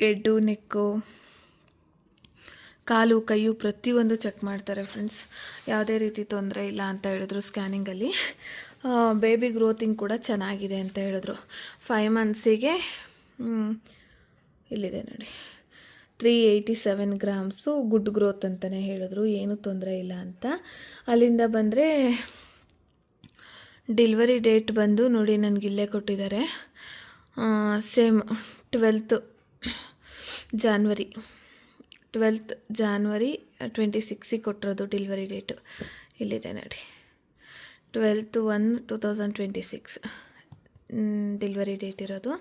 ಎಡ್ಡು, ನೆಕ್ಕು, ಕಾಲು, ಕೈಯು ಪ್ರತಿಯೊಂದು ಚೆಕ್ ಮಾಡ್ತಾರೆ ಫ್ರೆಂಡ್ಸ್ ಯಾವುದೇ ರೀತಿ ತೊಂದರೆ ಇಲ್ಲ ಅಂತ ಹೇಳಿದ್ರು ಸ್ಕ್ಯಾನಿಂಗಲ್ಲಿ ಬೇಬಿ ಗ್ರೋತಿಂಗ್ ಕೂಡ ಚೆನ್ನಾಗಿದೆ ಅಂತ ಹೇಳಿದ್ರು. ಫೈವ್ ಮಂತ್ಸಿಗೆ ಇಲ್ಲಿದೆ ನೋಡಿ. Three eighty seven grams good growth ಅಂತಲೇ ಹೇಳಿದ್ರು, ಏನೂ ತೊಂದರೆ ಇಲ್ಲ ಅಂತ. ಅಲ್ಲಿಂದ ಬಂದರೆ ಡೆಲಿವರಿ ಡೇಟ್ ಬಂದು ನೋಡಿ ನನಗೆ ಇಲ್ಲೇ ಕೊಟ್ಟಿದ್ದಾರೆ. Same twelfth January twelfth January twenty ಸಿಕ್ಸಿಗೆ ಕೊಟ್ಟಿರೋದು ಡೆಲಿವರಿ ಡೇಟು. ಇಲ್ಲಿದೆ ನೋಡಿ. Twelfth one two thousand twenty six delivery date ಇರೋದು.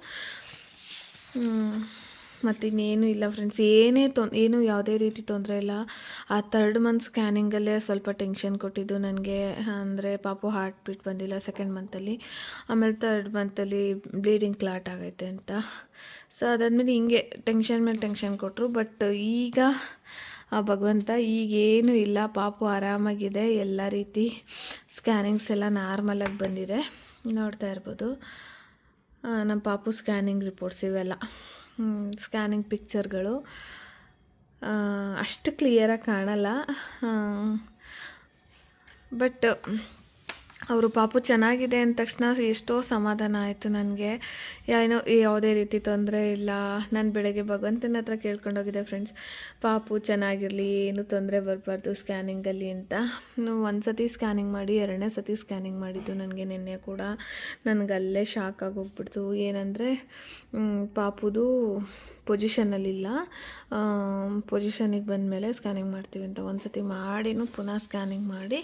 ಮತ್ತು ಇನ್ನೇನು ಇಲ್ಲ ಫ್ರೆಂಡ್ಸ್ ಏನೇ ತೊಂ ಏನು ಯಾವುದೇ ರೀತಿ ತೊಂದರೆ ಇಲ್ಲ. ಆ ತರ್ಡ್ ಮಂತ್ ಸ್ಕ್ಯಾನಿಂಗಲ್ಲೇ ಸ್ವಲ್ಪ ಟೆನ್ಷನ್ ಕೊಟ್ಟಿದ್ದು ನನಗೆ. ಅಂದರೆ ಪಾಪು ಹಾರ್ಟ್ ಬೀಟ್ ಬಂದಿಲ್ಲ ಸೆಕೆಂಡ್ ಮಂತಲ್ಲಿ ಆಮೇಲೆ ತರ್ಡ್ ಮಂತಲ್ಲಿ ಬ್ಲೀಡಿಂಗ್ ಕ್ಲಾಟ್ ಆಗೈತೆ ಅಂತ. ಸೊ ಅದಾದಮೇಲೆ ಹಿಂಗೆ ಟೆನ್ಷನ್ ಮೇಲೆ ಟೆನ್ಷನ್ ಕೊಟ್ಟರು ಬಟ್ ಈಗ ಆ ಭಗವಂತ ಈಗೇನು ಇಲ್ಲ. ಪಾಪು ಆರಾಮಾಗಿದೆ. ಎಲ್ಲ ರೀತಿ ಸ್ಕ್ಯಾನಿಂಗ್ಸ್ ಎಲ್ಲ ನಾರ್ಮಲಾಗಿ ಬಂದಿದೆ. ನೋಡ್ತಾ ಇರ್ಬೋದು. ನಮ್ಮ ಪಾಪು ಸ್ಕ್ಯಾನಿಂಗ್ ರಿಪೋರ್ಟ್ಸ್ ಇವೆಲ್ಲ. ಸ್ಕ್ಯಾನಿಂಗ್ ಪಿಕ್ಚರ್ಗಳು. ಅಷ್ಟು ಕ್ಲಿಯರಾಗಿ ಕಾಣಲ್ಲ. ಬಟ್ ಅವರು ಪಾಪು ಚೆನ್ನಾಗಿದೆ ಅಂದ ತಕ್ಷಣ ಎಷ್ಟೋ ಸಮಾಧಾನ ಆಯಿತು ನನಗೆ. ಏನೋ ಯಾವುದೇ ರೀತಿ ತೊಂದರೆ ಇಲ್ಲ. ನಾನು ಬೆಳಗ್ಗೆ ಭಗವಂತನ ಹತ್ರ ಕೇಳ್ಕೊಂಡೋಗಿದ್ದೆ ಫ್ರೆಂಡ್ಸ್ ಪಾಪು ಚೆನ್ನಾಗಿರಲಿ, ಏನು ತೊಂದರೆ ಬರಬಾರ್ದು ಸ್ಕ್ಯಾನಿಂಗಲ್ಲಿ ಅಂತ. ಒಂದು ಸತಿ ಸ್ಕ್ಯಾನಿಂಗ್ ಮಾಡಿ, ಎರಡನೇ ಸತಿ ಸ್ಕ್ಯಾನಿಂಗ್ ಮಾಡಿದ್ದು ನನಗೆ ನಿನ್ನೆ ಕೂಡ. ನನಗಲ್ಲೇ ಶಾಕ್ ಆಗೋಗ್ಬಿಡ್ತು ಏನಂದರೆ ಪಾಪುದು ಪೊಸಿಷನಲ್ಲಿಲ್ಲ ಪೊಸಿಷನಿಗೆ ಬಂದಮೇಲೆ ಸ್ಕ್ಯಾನಿಂಗ್ ಮಾಡ್ತೀವಿ ಅಂತ ಒಂದು ಸತಿ ಮಾಡಿನೂ ಪುನಃ ಸ್ಕ್ಯಾನಿಂಗ್ ಮಾಡಿ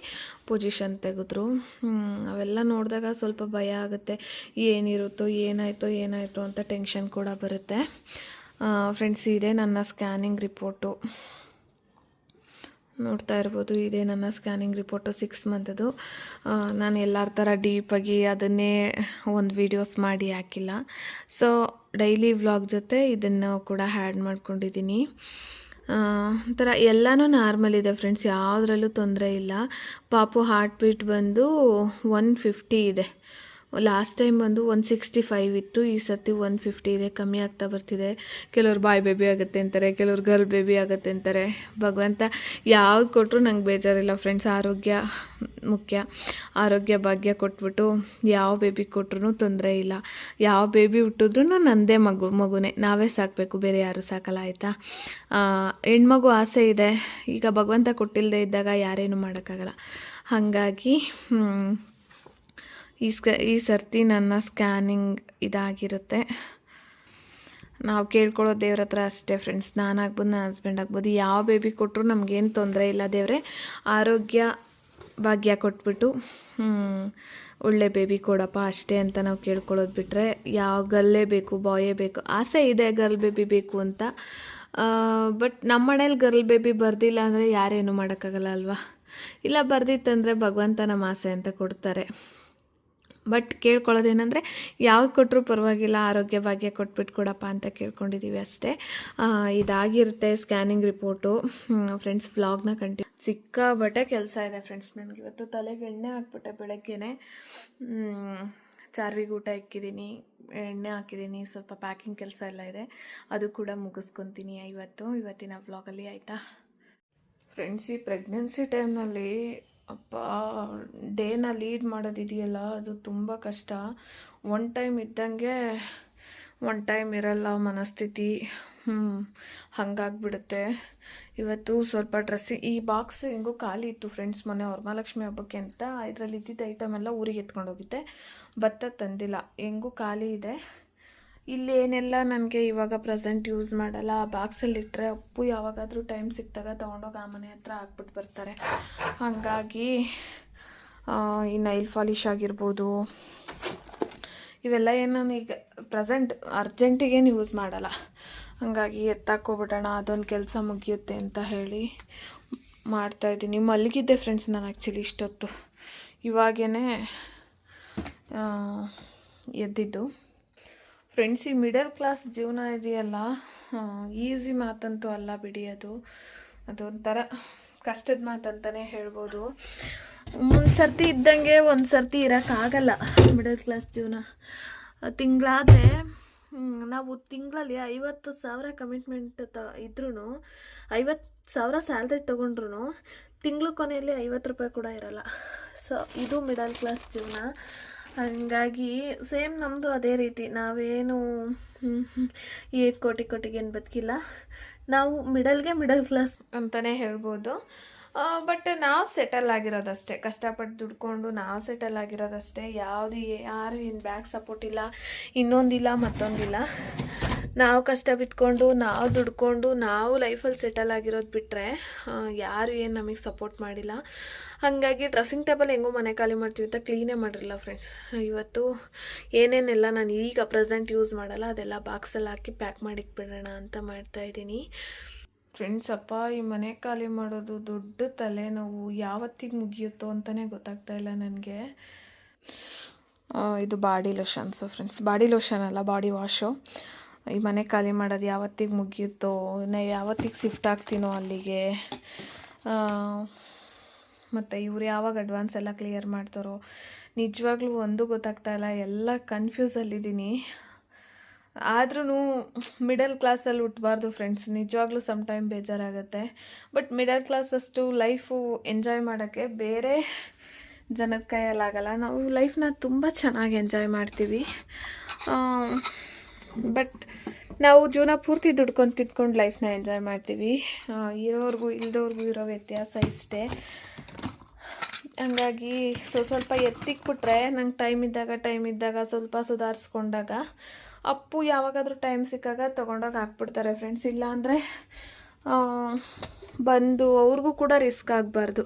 ಪೊಸಿಷನ್ ತೆಗೆದ್ರು. ಅವೆಲ್ಲ ನೋಡಿದಾಗ ಸ್ವಲ್ಪ ಭಯ ಆಗುತ್ತೆ. ಏನಿರುತ್ತೋ, ಏನಾಯಿತೋ ಏನಾಯಿತೋ ಅಂತ ಟೆನ್ಷನ್ ಕೂಡ ಬರುತ್ತೆ. ಫ್ರೆಂಡ್ಸ್ ಇದೆ ನನ್ನ ಸ್ಕ್ಯಾನಿಂಗ್ ರಿಪೋರ್ಟು ನೋಡ್ತಾ ಇರ್ಬೋದು. ಇದೇ ನನ್ನ ಸ್ಕ್ಯಾನಿಂಗ್ ರಿಪೋರ್ಟು ಸಿಕ್ಸ್ ಮಂತದ್ದು ನಾನು ಎಲ್ಲರ ಥರ ಡೀಪಾಗಿ ಅದನ್ನೇ ಒಂದು ವೀಡಿಯೋಸ್ ಮಾಡಿ ಹಾಕಿಲ್ಲ. ಸೊ ಡೈಲಿ ವ್ಲಾಗ್ ಜೊತೆ ಇದನ್ನು ಕೂಡ ಹ್ಯಾಡ್ ಮಾಡ್ಕೊಂಡಿದ್ದೀನಿ ಒಂಥರ ಎಲ್ಲನೂ ನಾರ್ಮಲ್ ಇದೆ ಫ್ರೆಂಡ್ಸ್ ಯಾವುದ್ರಲ್ಲೂ ತೊಂದರೆ ಇಲ್ಲ. ಪಾಪು ಹಾರ್ಟ್ ಬೀಟ್ ಬಂದು ಒನ್ ಫಿಫ್ಟಿ ಇದೆ. ಲಾಸ್ಟ್ ಟೈಮ್ ಬಂದು ಒನ್ ಸಿಕ್ಸ್ಟಿ ಫೈವ್ ಇತ್ತು, ಈ ಸರ್ತಿ ಒನ್ ಫಿಫ್ಟಿ ಇದೆ, ಕಮ್ಮಿ ಆಗ್ತಾ ಬರ್ತಿದೆ. ಕೆಲವ್ರು ಬಾಯ್ ಬೇಬಿ ಆಗುತ್ತೆ ಅಂತಾರೆ, ಕೆಲವ್ರು ಗರ್ಲ್ ಬೇಬಿ ಆಗುತ್ತೆ ಅಂತಾರೆ. ಭಗವಂತ ಯಾವ್ದು ಕೊಟ್ಟರು ನಂಗೆ ಬೇಜಾರಿಲ್ಲ ಫ್ರೆಂಡ್ಸ್ ಆರೋಗ್ಯ ಮುಖ್ಯ. ಆರೋಗ್ಯ ಭಾಗ್ಯ ಕೊಟ್ಬಿಟ್ಟು ಯಾವ ಬೇಬಿ ಕೊಟ್ರು ತೊಂದರೆ ಇಲ್ಲ. ಯಾವ ಬೇಬಿ ಹುಟ್ಟಿದ್ರೂ ನಂದೇ ಮಗು, ಮಗುನೇ. ನಾವೇ ಸಾಕಬೇಕು, ಬೇರೆ ಯಾರು ಸಾಕಲ್ಲ, ಆಯಿತಾ? ಹೆಣ್ಮಗು ಆಸೆ ಇದೆ. ಈಗ ಭಗವಂತ ಕೊಟ್ಟಿಲ್ಲದೆ ಇದ್ದಾಗ ಯಾರೇನು ಮಾಡೋಕ್ಕಾಗಲ್ಲ. ಹಾಗಾಗಿ ಈ ಸ್ಕ, ಈ ಸರ್ತಿ ನನ್ನ ಸ್ಕ್ಯಾನಿಂಗ್ ಇದಾಗಿರುತ್ತೆ. ನಾವು ಕೇಳ್ಕೊಳ್ಳೋ ದೇವ್ರ ಹತ್ರ ಅಷ್ಟೇ ಫ್ರೆಂಡ್ಸ್ ನಾನು ಆಗ್ಬೋದು ನನ್ನ ಹಸ್ಬೆಂಡ್ ಆಗ್ಬೋದು. ಯಾವ ಬೇಬಿ ಕೊಟ್ಟರು ನಮಗೇನು ತೊಂದರೆ ಇಲ್ಲ ದೇವರೇ. ಆರೋಗ್ಯ ಭಾಗ್ಯ ಕೊಟ್ಬಿಟ್ಟು ಒಳ್ಳೆ ಬೇಬಿ ಕೊಡಪ್ಪ ಅಷ್ಟೇ ಅಂತ ನಾವು ಕೇಳ್ಕೊಳ್ಳೋದು ಬಿಟ್ಟರೆ ಯಾವ ಗಲ್ಲೇ ಬೇಕು ಬಾಯೇ ಬೇಕು. ಆಸೆ ಇದೆ ಗರ್ಲ್ ಬೇಬಿ ಬೇಕು ಅಂತ. ಬಟ್ ನಮ್ಮ ಮನೇಲಿ ಗರ್ಲ್ ಬೇಬಿ ಬರ್ದಿಲ್ಲ ಅಂದರೆ ಯಾರೇನು ಮಾಡೋಕ್ಕಾಗಲ್ಲ ಅಲ್ವಾ? ಇಲ್ಲ ಬರ್ದಿತ್ತಂದರೆ ಭಗವಂತ ನಮ್ಮ ಆಸೆ ಅಂತ ಕೊಡ್ತಾರೆ. ಬಟ್ ಕೇಳ್ಕೊಳ್ಳೋದೇನೆಂದರೆ, ಯಾವ್ದು ಕೊಟ್ಟರು ಪರವಾಗಿಲ್ಲ, ಆರೋಗ್ಯ ಭಾಗ್ಯ ಕೊಟ್ಬಿಟ್ಟು ಕೊಡಪ್ಪ ಅಂತ ಕೇಳ್ಕೊಂಡಿದ್ದೀವಿ ಅಷ್ಟೇ. ಇದಾಗಿರುತ್ತೆ ಸ್ಕ್ಯಾನಿಂಗ್ ರಿಪೋರ್ಟು. ಫ್ರೆಂಡ್ಸ್ ವ್ಲಾಗ್ನ ಕಂಟಿ ಸಿಕ್ಕಾಬಟ್ಟೆ ಕೆಲಸ ಇದೆ ಫ್ರೆಂಡ್ಸ್ ನನಗೆ. ಇವತ್ತು ತಲೆಗೆ ಎಣ್ಣೆ ಹಾಕ್ಬಿಟ್ಟೆ ಬೆಳಗ್ಗೆನೆ. ಚಾರ್ವಿಗೆ ಊಟ ಇಕ್ಕಿದ್ದೀನಿ ಎಣ್ಣೆ ಹಾಕಿದ್ದೀನಿ ಸ್ವಲ್ಪ ಪ್ಯಾಕಿಂಗ್ ಕೆಲಸ ಎಲ್ಲ ಇದೆ. ಅದು ಕೂಡ ಮುಗಿಸ್ಕೊತೀನಿ ಇವತ್ತು, ಇವತ್ತಿನ ವ್ಲಾಗಲ್ಲಿ ಆಯಿತಾ? ಫ್ರೆಂಡ್ಸ್ ಈ ಪ್ರೆಗ್ನೆನ್ಸಿ ಟೈಮ್ನಲ್ಲಿ ಅಪ್ಪ ಡೇನ ಲೀಡ್ ಮಾಡೋದಿದೆಯಲ್ಲ, ಅದು ತುಂಬ ಕಷ್ಟ. ಒನ್ ಟೈಮ್ ಇದ್ದಂಗೆ, ಒನ್ ಟೈಮ್ ಇರಲ್ಲ ಮನಸ್ಥಿತಿ. ಹ್ಞೂ ಹಾಗಾಗ್ಬಿಡುತ್ತೆ. ಇವತ್ತು ಸ್ವಲ್ಪ ಡ್ರೆಸ್ಸಿ, ಈ ಬಾಕ್ಸ್ ಹೆಂಗೂ ಖಾಲಿ ಇತ್ತು ಫ್ರೆಂಡ್ಸ್ ಮೊನ್ನೆ ವರಮಹಾಲಕ್ಷ್ಮಿ ಹಬ್ಬಕ್ಕೆ ಅಂತ. ಇದರಲ್ಲಿ ಇದ್ದಿದ್ದ ಐಟಮ್ ಎಲ್ಲ ಊರಿಗೆ ಎತ್ಕೊಂಡು ಹೋಗಿದ್ದೆ ಭತ್ತ ತಂದಿಲ್ಲ. ಹೆಂಗೂ ಖಾಲಿ ಇದೆ. ಇಲ್ಲಿ ಏನೆಲ್ಲ ನನಗೆ ಇವಾಗ ಪ್ರೆಸೆಂಟ್ ಯೂಸ್ ಮಾಡಲ್ಲ. ಆ ಬಾಕ್ಸಲ್ಲಿ ಇಟ್ಟರೆ ಅಪ್ಪು ಯಾವಾಗಾದರೂ ಟೈಮ್ ಸಿಕ್ಕಿದಾಗ ತೊಗೊಂಡೋಗಿ ಆ ಮನೆ ಹತ್ರ ಹಾಕ್ಬಿಟ್ಟು ಬರ್ತಾರೆ. ಹಾಗಾಗಿ ಈ ನೈಲ್ ಪಾಲಿಶ್ ಆಗಿರ್ಬೋದು, ಇವೆಲ್ಲ ಏನು ನಾನು ಈಗ ಪ್ರೆಸೆಂಟ್ ಅರ್ಜೆಂಟಿಗೇನು ಯೂಸ್ ಮಾಡಲ್ಲ. ಹಾಗಾಗಿ ಎತ್ತಾಕೋಬಿಡೋಣ ಅದೊಂದು ಕೆಲಸ ಮುಗಿಯುತ್ತೆ ಅಂತ ಹೇಳಿ ಮಾಡ್ತಾಯಿದ್ದೀನಿ ಮಲಗಿದ್ದೆ ಫ್ರೆಂಡ್ಸ್ ನಾನು ಆ್ಯಕ್ಚುಲಿ ಇಷ್ಟೊತ್ತು. ಇವಾಗೇ ಎದ್ದಿದ್ದು. ಫ್ರೆಂಡ್ಸ್ ಈ ಮಿಡಲ್ ಕ್ಲಾಸ್ ಜೀವನ ಇದೆಯಲ್ಲ ಈಸಿ ಮಾತಂತೂ ಅಲ್ಲ ಬಿಡಿ ಅದು. ಅದೊಂಥರ ಕಷ್ಟದ ಮಾತಂತಲೇ ಹೇಳ್ಬೋದು. ಒಂದು ಸರ್ತಿ ಇದ್ದಂಗೆ ಒಂದು ಸರ್ತಿ ಇರೋಕ್ಕಾಗಲ್ಲ ಮಿಡಲ್ ಕ್ಲಾಸ್ ಜೀವನ. ತಿಂಗಳಾದರೆ ನಾವು ತಿಂಗಳಲ್ಲಿ ಐವತ್ತು ಸಾವಿರ ಕಮಿಟ್ಮೆಂಟ್ ತ ಇದ್ರೂ ಐವತ್ತು ಸಾವಿರ ಸ್ಯಾಲ್ರಿ ತೊಗೊಂಡ್ರು ತಿಂಗಳು ಕೊನೆಯಲ್ಲಿ ಐವತ್ತು ರೂಪಾಯಿ ಕೂಡ ಇರಲ್ಲ. ಸೊ ಇದು ಮಿಡಲ್ ಕ್ಲಾಸ್ ಜೀವನ. ಹಾಗಾಗಿ ಸೇಮ್ ನಮ್ಮದು ಅದೇ ರೀತಿ. ನಾವೇನು ಏಟ್ ಕೋಟಿ ಕೋಟಿಗೇನು ಬದುಕಿಲ್ಲ. ನಾವು ಮಿಡಲ್ಗೆ ಮಿಡಲ್ ಕ್ಲಾಸ್ ಅಂತಲೇ ಹೇಳ್ಬೋದು. ಬಟ್ ನಾವು ಸೆಟಲ್ ಆಗಿರೋದಷ್ಟೇ. ಕಷ್ಟಪಟ್ಟು ದುಡ್ಕೊಂಡು ನಾವು ಸೆಟಲ್ ಆಗಿರೋದಷ್ಟೇ. ಯಾವುದು, ಯಾರು ಏನು ಬ್ಯಾಕ್ ಸಪೋರ್ಟ್ ಇಲ್ಲ, ಇನ್ನೊಂದಿಲ್ಲ, ಮತ್ತೊಂದಿಲ್ಲ. ನಾವು ಕಷ್ಟ ಬಿಟ್ಕೊಂಡು ನಾವು ದುಡ್ಕೊಂಡು, ನಾವು ಲೈಫಲ್ಲಿ ಸೆಟಲ್ ಆಗಿರೋದು ಬಿಟ್ಟರೆ ಯಾರು ಏನು ನಮಗೆ ಸಪೋರ್ಟ್ ಮಾಡಿಲ್ಲ. ಹಾಗಾಗಿ ಡ್ರೆಸ್ಸಿಂಗ್ ಟೇಬಲ್ ಹೆಂಗೋ ಮನೆ ಖಾಲಿ ಮಾಡ್ತೀವಿ ಅಂತ ಕ್ಲೀನೇ ಮಾಡಿರಲ್ಲ ಫ್ರೆಂಡ್ಸ್ ಇವತ್ತು ಏನೇನೆಲ್ಲ ನಾನು ಈಗ ಪ್ರೆಸೆಂಟ್ ಯೂಸ್ ಮಾಡಲ್ಲ, ಅದೆಲ್ಲ ಬಾಕ್ಸಲ್ಲಿ ಹಾಕಿ ಪ್ಯಾಕ್ ಮಾಡಿಕ್ಬಿಡೋಣ ಅಂತ ಮಾಡ್ತಾಯಿದ್ದೀನಿ ಫ್ರೆಂಡ್ಸ್ ಅಪ್ಪ, ಈ ಮನೆ ಖಾಲಿ ಮಾಡೋದು ದೊಡ್ಡ ತಲೆನೋವು. ಯಾವತ್ತಿಗೆ ಮುಗಿಯುತ್ತೋ ಅಂತಲೇ ಗೊತ್ತಾಗ್ತಾ ಇಲ್ಲ ನನಗೆ. ಇದು body lotions friends body lotion ಅಲ್ಲ, ಬಾಡಿ ವಾಶು. ಈ ಮನೆ ಖಾಲಿ ಮಾಡೋದು ಯಾವತ್ತಿಗೆ ಮುಗಿಯುತ್ತೋ ನಾ ಯಾವತ್ತಿಗೆ ಶಿಫ್ಟ್ ಆಗ್ತೀನೋ ಅಲ್ಲಿಗೆ. ಮತ್ತು ಇವ್ರು ಯಾವಾಗ ಅಡ್ವಾನ್ಸ್ ಎಲ್ಲ ಕ್ಲಿಯರ್ ಮಾಡ್ತಾರೋ, ನಿಜವಾಗ್ಲೂ ಒಂದು ಗೊತ್ತಾಗ್ತಾ ಇಲ್ಲ, ಎಲ್ಲ ಕನ್ಫ್ಯೂಸಲ್ಲಿದ್ದೀನಿ ಆದ್ರೂ ಮಿಡಲ್ ಕ್ಲಾಸಲ್ಲಿ ಹುಟ್ಟಬಾರ್ದು ಫ್ರೆಂಡ್ಸ್ ನಿಜವಾಗ್ಲೂ ಸಮ್ ಟೈಮ್ ಬೇಜಾರಾಗುತ್ತೆ ಬಟ್ ಮಿಡಲ್ ಕ್ಲಾಸಷ್ಟು ಲೈಫು ಎಂಜಾಯ್ ಮಾಡೋಕ್ಕೆ ಬೇರೆ ಜನದ ಕೈಯಲ್ಲಾಗಲ್ಲ. ನಾವು ಲೈಫ್ನ ತುಂಬ ಚೆನ್ನಾಗಿ ಎಂಜಾಯ್ ಮಾಡ್ತೀವಿ. ಬಟ್ ನಾವು ಜೀವನ ಪೂರ್ತಿ ದುಡ್ಕೊಂಡು ತಿದ್ಕೊಂಡು ಲೈಫ್ನ ಎಂಜಾಯ್ ಮಾಡ್ತೀವಿ. ಇರೋರಿಗೂ ಇಲ್ದವ್ರಿಗೂ ಇರೋ ವ್ಯತ್ಯಾಸ ಇಷ್ಟೇ. ಹಂಗಾಗಿ ಸೊ ಸ್ವಲ್ಪ ಎತ್ತಿಕ್ಬಿಟ್ರೆ ನಂಗೆ ಟೈಮ್ ಇದ್ದಾಗ ಟೈಮ್ ಇದ್ದಾಗ ಸ್ವಲ್ಪ ಸುಧಾರಿಸ್ಕೊಂಡಾಗ ಅಪ್ಪು ಯಾವಾಗಾದರೂ ಟೈಮ್ ಸಿಕ್ಕಾಗ ತೊಗೊಂಡೋಗಿ ಹಾಕ್ಬಿಡ್ತಾರೆ ಫ್ರೆಂಡ್ಸ್ ಇಲ್ಲಾಂದರೆ ಬಂದು ಅವ್ರಿಗೂ ಕೂಡ ರಿಸ್ಕ್ ಆಗಬಾರ್ದು.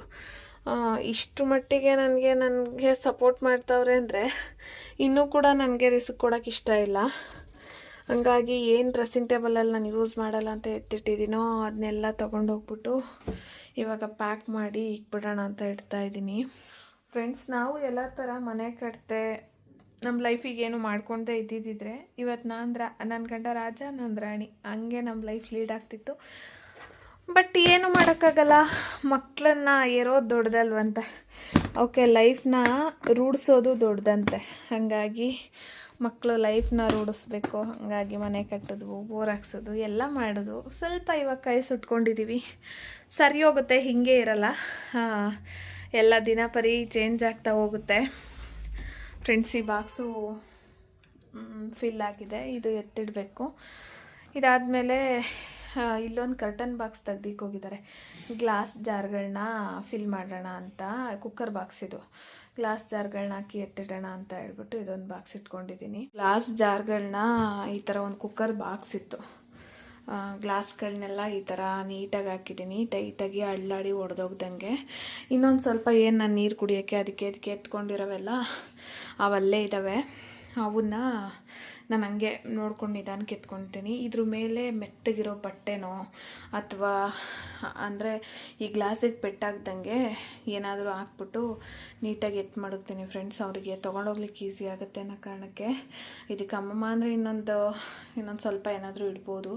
ಇಷ್ಟು ಮಟ್ಟಿಗೆ ನನಗೆ ನನಗೆ ಸಪೋರ್ಟ್ ಮಾಡ್ತವ್ರೆ ಅಂದರೆ ಇನ್ನೂ ಕೂಡ ನನಗೆ ರಿಸ್ಕ್ ಕೊಡೋಕೆ ಇಷ್ಟ ಇಲ್ಲ. ಹಂಗಾಗಿ ಏನು ಡ್ರೆಸ್ಸಿಂಗ್ ಟೇಬಲಲ್ಲಿ ನಾನು ಯೂಸ್ ಮಾಡಲ್ಲ ಅಂತ ಎತ್ತಿಟ್ಟಿದ್ದೀನೋ ಅದನ್ನೆಲ್ಲ ತೊಗೊಂಡೋಗ್ಬಿಟ್ಟು ಇವಾಗ ಪ್ಯಾಕ್ ಮಾಡಿ ಇಕ್ಬಿಡೋಣ ಅಂತ ಇಡ್ತಾ ಇದ್ದೀನಿ. ಫ್ರೆಂಡ್ಸ್ ನಾವು ಎಲ್ಲರ ಥರ ಮನೆ ಕಟ್ತೆ ನಮ್ಮ ಲೈಫಿಗೆ ಏನು ಮಾಡ್ಕೊಂಡೇ ಇದ್ದಿದ್ದಿದ್ರೆ ಇವತ್ತು ನಾನು ರಾ ನನ್ನ ಗಂಡ ರಾಜ ನನ್ನ ರಾಣಿ, ಹಂಗೆ ನಮ್ಮ ಲೈಫ್ ಲೀಡ್ ಆಗ್ತಿತ್ತು. ಬಟ್ ಏನು ಮಾಡೋಕ್ಕಾಗಲ್ಲ ಮಕ್ಕಳನ್ನ ಇರೋದು ದೊಡ್ಡದಲ್ವಂತೆ ಓಕೆ ಲೈಫ್ನ ರೂಢಿಸೋದು ದೊಡ್ಡದಂತೆ ಹಾಗಾಗಿ ಮಕ್ಕಳು ಲೈಫ್ನ ರೂಢಿಸ್ಬೇಕು, ಹಾಗಾಗಿ ಮನೆ ಕಟ್ಟಿದ್ವು ಬೋರ್ ಹಾಕ್ಸೋದು, ಎಲ್ಲ ಮಾಡೋದು. ಸ್ವಲ್ಪ ಇವಾಗ ಕೈ ಸುಟ್ಕೊಂಡಿದ್ದೀವಿ ಸರಿ ಹೋಗುತ್ತೆ, ಹೀಗೆ ಇರಲ್ಲ. ಎಲ್ಲ ದಿನ ಪರಿ ಚೇಂಜ್ ಆಗ್ತಾ ಹೋಗುತ್ತೆ. ಫ್ರೆಂಡ್ಸ್ ಈ ಬಾಕ್ಸು ಫಿಲ್ ಆಗಿದೆ. ಇದು ಎತ್ತಿಡಬೇಕು. ಇದಾದಮೇಲೆ ಇಲ್ಲೊಂದು ಕರ್ಟನ್ ಬಾಕ್ಸ್ ತೆಗ್ದಿಕ್ಕೆ ಹೋಗಿದ್ದಾರೆ. ಗ್ಲಾಸ್ ಜಾರ್ಗಳನ್ನ ಫಿಲ್ ಮಾಡೋಣ ಅಂತ ಕುಕ್ಕರ್ ಬಾಕ್ಸ್ ಇದು. ಗ್ಲಾಸ್ ಜಾರ್ಗಳನ್ನ ಹಾಕಿ ಎತ್ತಿಡೋಣ ಅಂತ ಹೇಳ್ಬಿಟ್ಟು ಇದೊಂದು ಬಾಕ್ಸ್ ಇಟ್ಕೊಂಡಿದ್ದೀನಿ. ಗ್ಲಾಸ್ ಜಾರ್ಗಳನ್ನ ಈ ಥರ ಒಂದು ಕುಕ್ಕರ್ ಬಾಕ್ಸ್ ಇತ್ತು. ಗ್ಲಾಸ್ಗಳನ್ನೆಲ್ಲ ಈ ಥರ ನೀಟಾಗಿ ಹಾಕಿದ್ದೀನಿ. ಟೈಟಾಗಿ ಅಳ್ಳಾಡಿ ಒಡೆದೋಗ್ದಂಗೆ. ಇನ್ನೊಂದು ಸ್ವಲ್ಪ ಏನು ನಾನು ನೀರು ಕುಡಿಯೋಕ್ಕೆ, ಅದಕ್ಕೆ ಅದಕ್ಕೆ ಎತ್ಕೊಂಡಿರೋವೆಲ್ಲ, ಅವಲ್ಲೇ ಇದ್ದಾವೆ. ಅವನ್ನ ನಾನು ಹಂಗೆ ನೋಡ್ಕೊಂಡು ನಿಧಾನಕ್ಕೆ ಎತ್ಕೊತೀನಿ ಇದ್ರ ಮೇಲೆ ಮೆತ್ತಗಿರೋ ಬಟ್ಟೆನೋ ಅಥವಾ ಅಂದರೆ ಈ ಗ್ಲಾಸಿಗೆ ಪೆಟ್ಟಾಗ್ದಂಗೆ ಏನಾದರೂ ಹಾಕ್ಬಿಟ್ಟು ನೀಟಾಗಿ ಎತ್ತು ಮಡಗ್ತೀನಿ ಫ್ರೆಂಡ್ಸ್ ಅವರಿಗೆ ತೊಗೊಂಡೋಗ್ಲಿಕ್ಕೆ ಈಸಿ ಆಗುತ್ತೆ ಅನ್ನೋ ಕಾರಣಕ್ಕೆ. ಇದಕ್ಕೆ ಅಮ್ಮಮ್ಮ ಅಂದರೆ ಇನ್ನೊಂದು ಇನ್ನೊಂದು ಸ್ವಲ್ಪ ಏನಾದರೂ ಇಡ್ಬೋದು.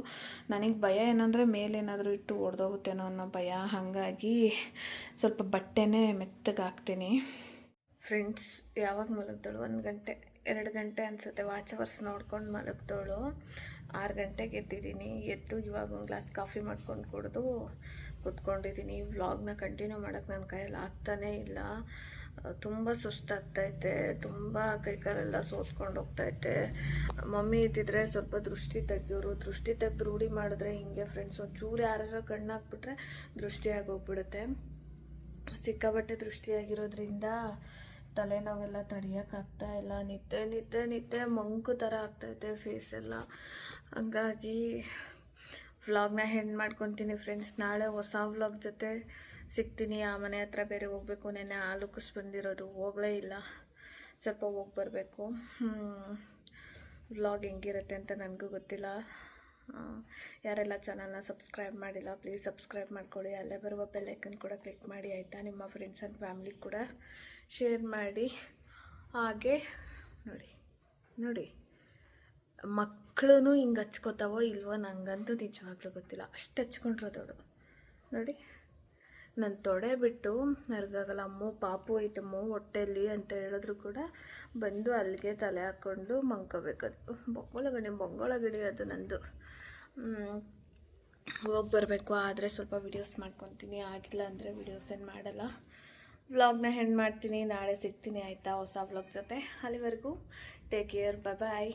ನನಗೆ ಭಯ ಏನಂದರೆ ಮೇಲೆ ಏನಾದರೂ ಇಟ್ಟು ಒಡೆದೋಗುತ್ತೇನೋ ಅನ್ನೋ ಭಯ. ಹಾಗಾಗಿ ಸ್ವಲ್ಪ ಬಟ್ಟೆನೇ ಮೆತ್ತಗೆ ಹಾಕ್ತೀನಿ ಫ್ರೆಂಡ್ಸ್ ಯಾವಾಗ ಮಲಗ್ತಾಳು ಒಂದು ಗಂಟೆ. ಎರಡು ಗಂಟೆ ಅನಿಸುತ್ತೆ ವಾಚ್ ಅವರ್ಸ್ ನೋಡ್ಕೊಂಡು ಮಲಗ್ತೋಳು ಆರು ಗಂಟೆಗೆ ಎದ್ದಿದ್ದೀನಿ. ಎದ್ದು ಇವಾಗ ಒಂದು ಗ್ಲಾಸ್ ಕಾಫಿ ಮಾಡ್ಕೊಂಡು ಕುಡಿದು ಕೂತ್ಕೊಂಡಿದ್ದೀನಿ ವ್ಲಾಗ್ನ ಕಂಟಿನ್ಯೂ ಮಾಡೋಕ್ಕೆ ನನ್ನ ಕೈಯಲ್ಲಿ ಆಗ್ತಾನೇ ಇಲ್ಲ. ತುಂಬ ಸುಸ್ತಾಗ್ತೈತೆ. ತುಂಬ ಕೈಕಾಲೆಲ್ಲ ಸೋಸ್ಕೊಂಡು ಹೋಗ್ತೈತೆ. ಮಮ್ಮಿ ಇದ್ದಿದ್ರೆ ಸ್ವಲ್ಪ ದೃಷ್ಟಿ ತೆಗಿಯೋರು. ದೃಷ್ಟಿ ತೆಗೆದು ರೂಢಿ ಮಾಡಿದ್ರೆ ಹಿಂಗೆ ಫ್ರೆಂಡ್ಸ್ ಒಂಚೂರು ಯಾರು ಕಣ್ಣಾಕ್ಬಿಟ್ರೆ ದೃಷ್ಟಿಯಾಗಿ ಹೋಗ್ಬಿಡುತ್ತೆ ಸಿಕ್ಕಾಬಟ್ಟೆ ದೃಷ್ಟಿಯಾಗಿರೋದ್ರಿಂದ ತಲೆನೋವೆಲ್ಲ ತಡಿಯೋಕ್ಕಾಗ್ತಾ ಇಲ್ಲ. ನಿದ್ದೆ ನಿದ್ದೆ ನಿದ್ದೆ ಮಂಕು ಥರ ಆಗ್ತೈತೆ ಫೇಸ್ ಎಲ್ಲ. ಹಂಗಾಗಿ ವ್ಲಾಗ್ನ ಹೆಣ್ಣು ಮಾಡ್ಕೊತೀನಿ ಫ್ರೆಂಡ್ಸ್ ನಾಳೆ ಹೊಸ ವ್ಲಾಗ್ ಜೊತೆ ಸಿಗ್ತೀನಿ. ಆ ಮನೆ ಹತ್ರ ಬೇರೆ ಹೋಗಬೇಕು. ನೆನ್ನೆ ಹಾಲು ಬಂದಿರೋದು. ಹೋಗಲೇ ಇಲ್ಲ. ಸ್ವಲ್ಪ ಹೋಗಿ ಬರಬೇಕು. ವ್ಲಾಗ್ ಹೆಂಗಿರುತ್ತೆ ಅಂತ ನನಗೂ ಗೊತ್ತಿಲ್ಲ. ಯಾರೆಲ್ಲ ಚಾನಲ್ನ ಸಬ್ಸ್ಕ್ರೈಬ್ ಮಾಡಿಲ್ಲ ಪ್ಲೀಸ್ ಸಬ್ಸ್ಕ್ರೈಬ್ ಮಾಡ್ಕೊಳ್ಳಿ. ಅಲ್ಲೇ ಬರುವ ಬೆಲ್ಲೈಕನ್ ಕೂಡ ಕ್ಲಿಕ್ ಮಾಡಿ, ಆಯಿತಾ? ನಿಮ್ಮ ಫ್ರೆಂಡ್ಸ್ ಆ್ಯಂಡ್ ಫ್ಯಾಮ್ಲಿ ಕೂಡ. ಶೇರ್ ಮಾಡಿ. ಹಾಗೆ ನೋಡಿ ನೋಡಿ. ಮಕ್ಕಳು ಹಿಂಗೆ ಹಚ್ಕೋತಾವೋ ಇಲ್ವೋ ನನಗಂತೂ ನಿಜವಾಗ್ಲೂ ಗೊತ್ತಿಲ್ಲ. ಅಷ್ಟು ಹಚ್ಕೊಂಡಿರೋದವಳು ನೋಡಿ ನನ್ನ ತೊಡೆ ಬಿಟ್ಟು ನರ್ಗಾಗಲ್ಲ, ಅಮ್ಮ, ಪಾಪು ಐತಮ್ಮು ಹೊಟ್ಟೆಯಲ್ಲಿ ಅಂತ ಹೇಳಿದ್ರು ಕೂಡ ಬಂದು ಅಲ್ಲಿಗೆ ತಲೆ ಹಾಕ್ಕೊಂಡು ಮಂಕೋಬೇಕದು ಬೊಂಗೊಳಗಡಿ ಬೊಂಗೊಳಗಡಿ ಅದು ನಂದು. ಹೋಗಿ ಬರಬೇಕು, ಆದರೆ ಸ್ವಲ್ಪ ವಿಡಿಯೋಸ್ ಮಾಡ್ಕೊತೀನಿ. ಆಗಿಲ್ಲ ಅಂದರೆ ವಿಡಿಯೋಸ್ ಏನು ಮಾಡಲ್ಲ. ವ್ಲಾಗ್ನ ಹೆಣ್ಣು ಮಾಡ್ತೀನಿ ನಾಳೆ ಸಿಗ್ತೀನಿ ಆಯಿತಾ ಹೊಸ ವ್ಲಾಗ್ ಜೊತೆ. ಅಲ್ಲಿವರೆಗೂ ಟೇಕ್ ಕೇರ್ ಬಾಯ್ ಬಾಯ್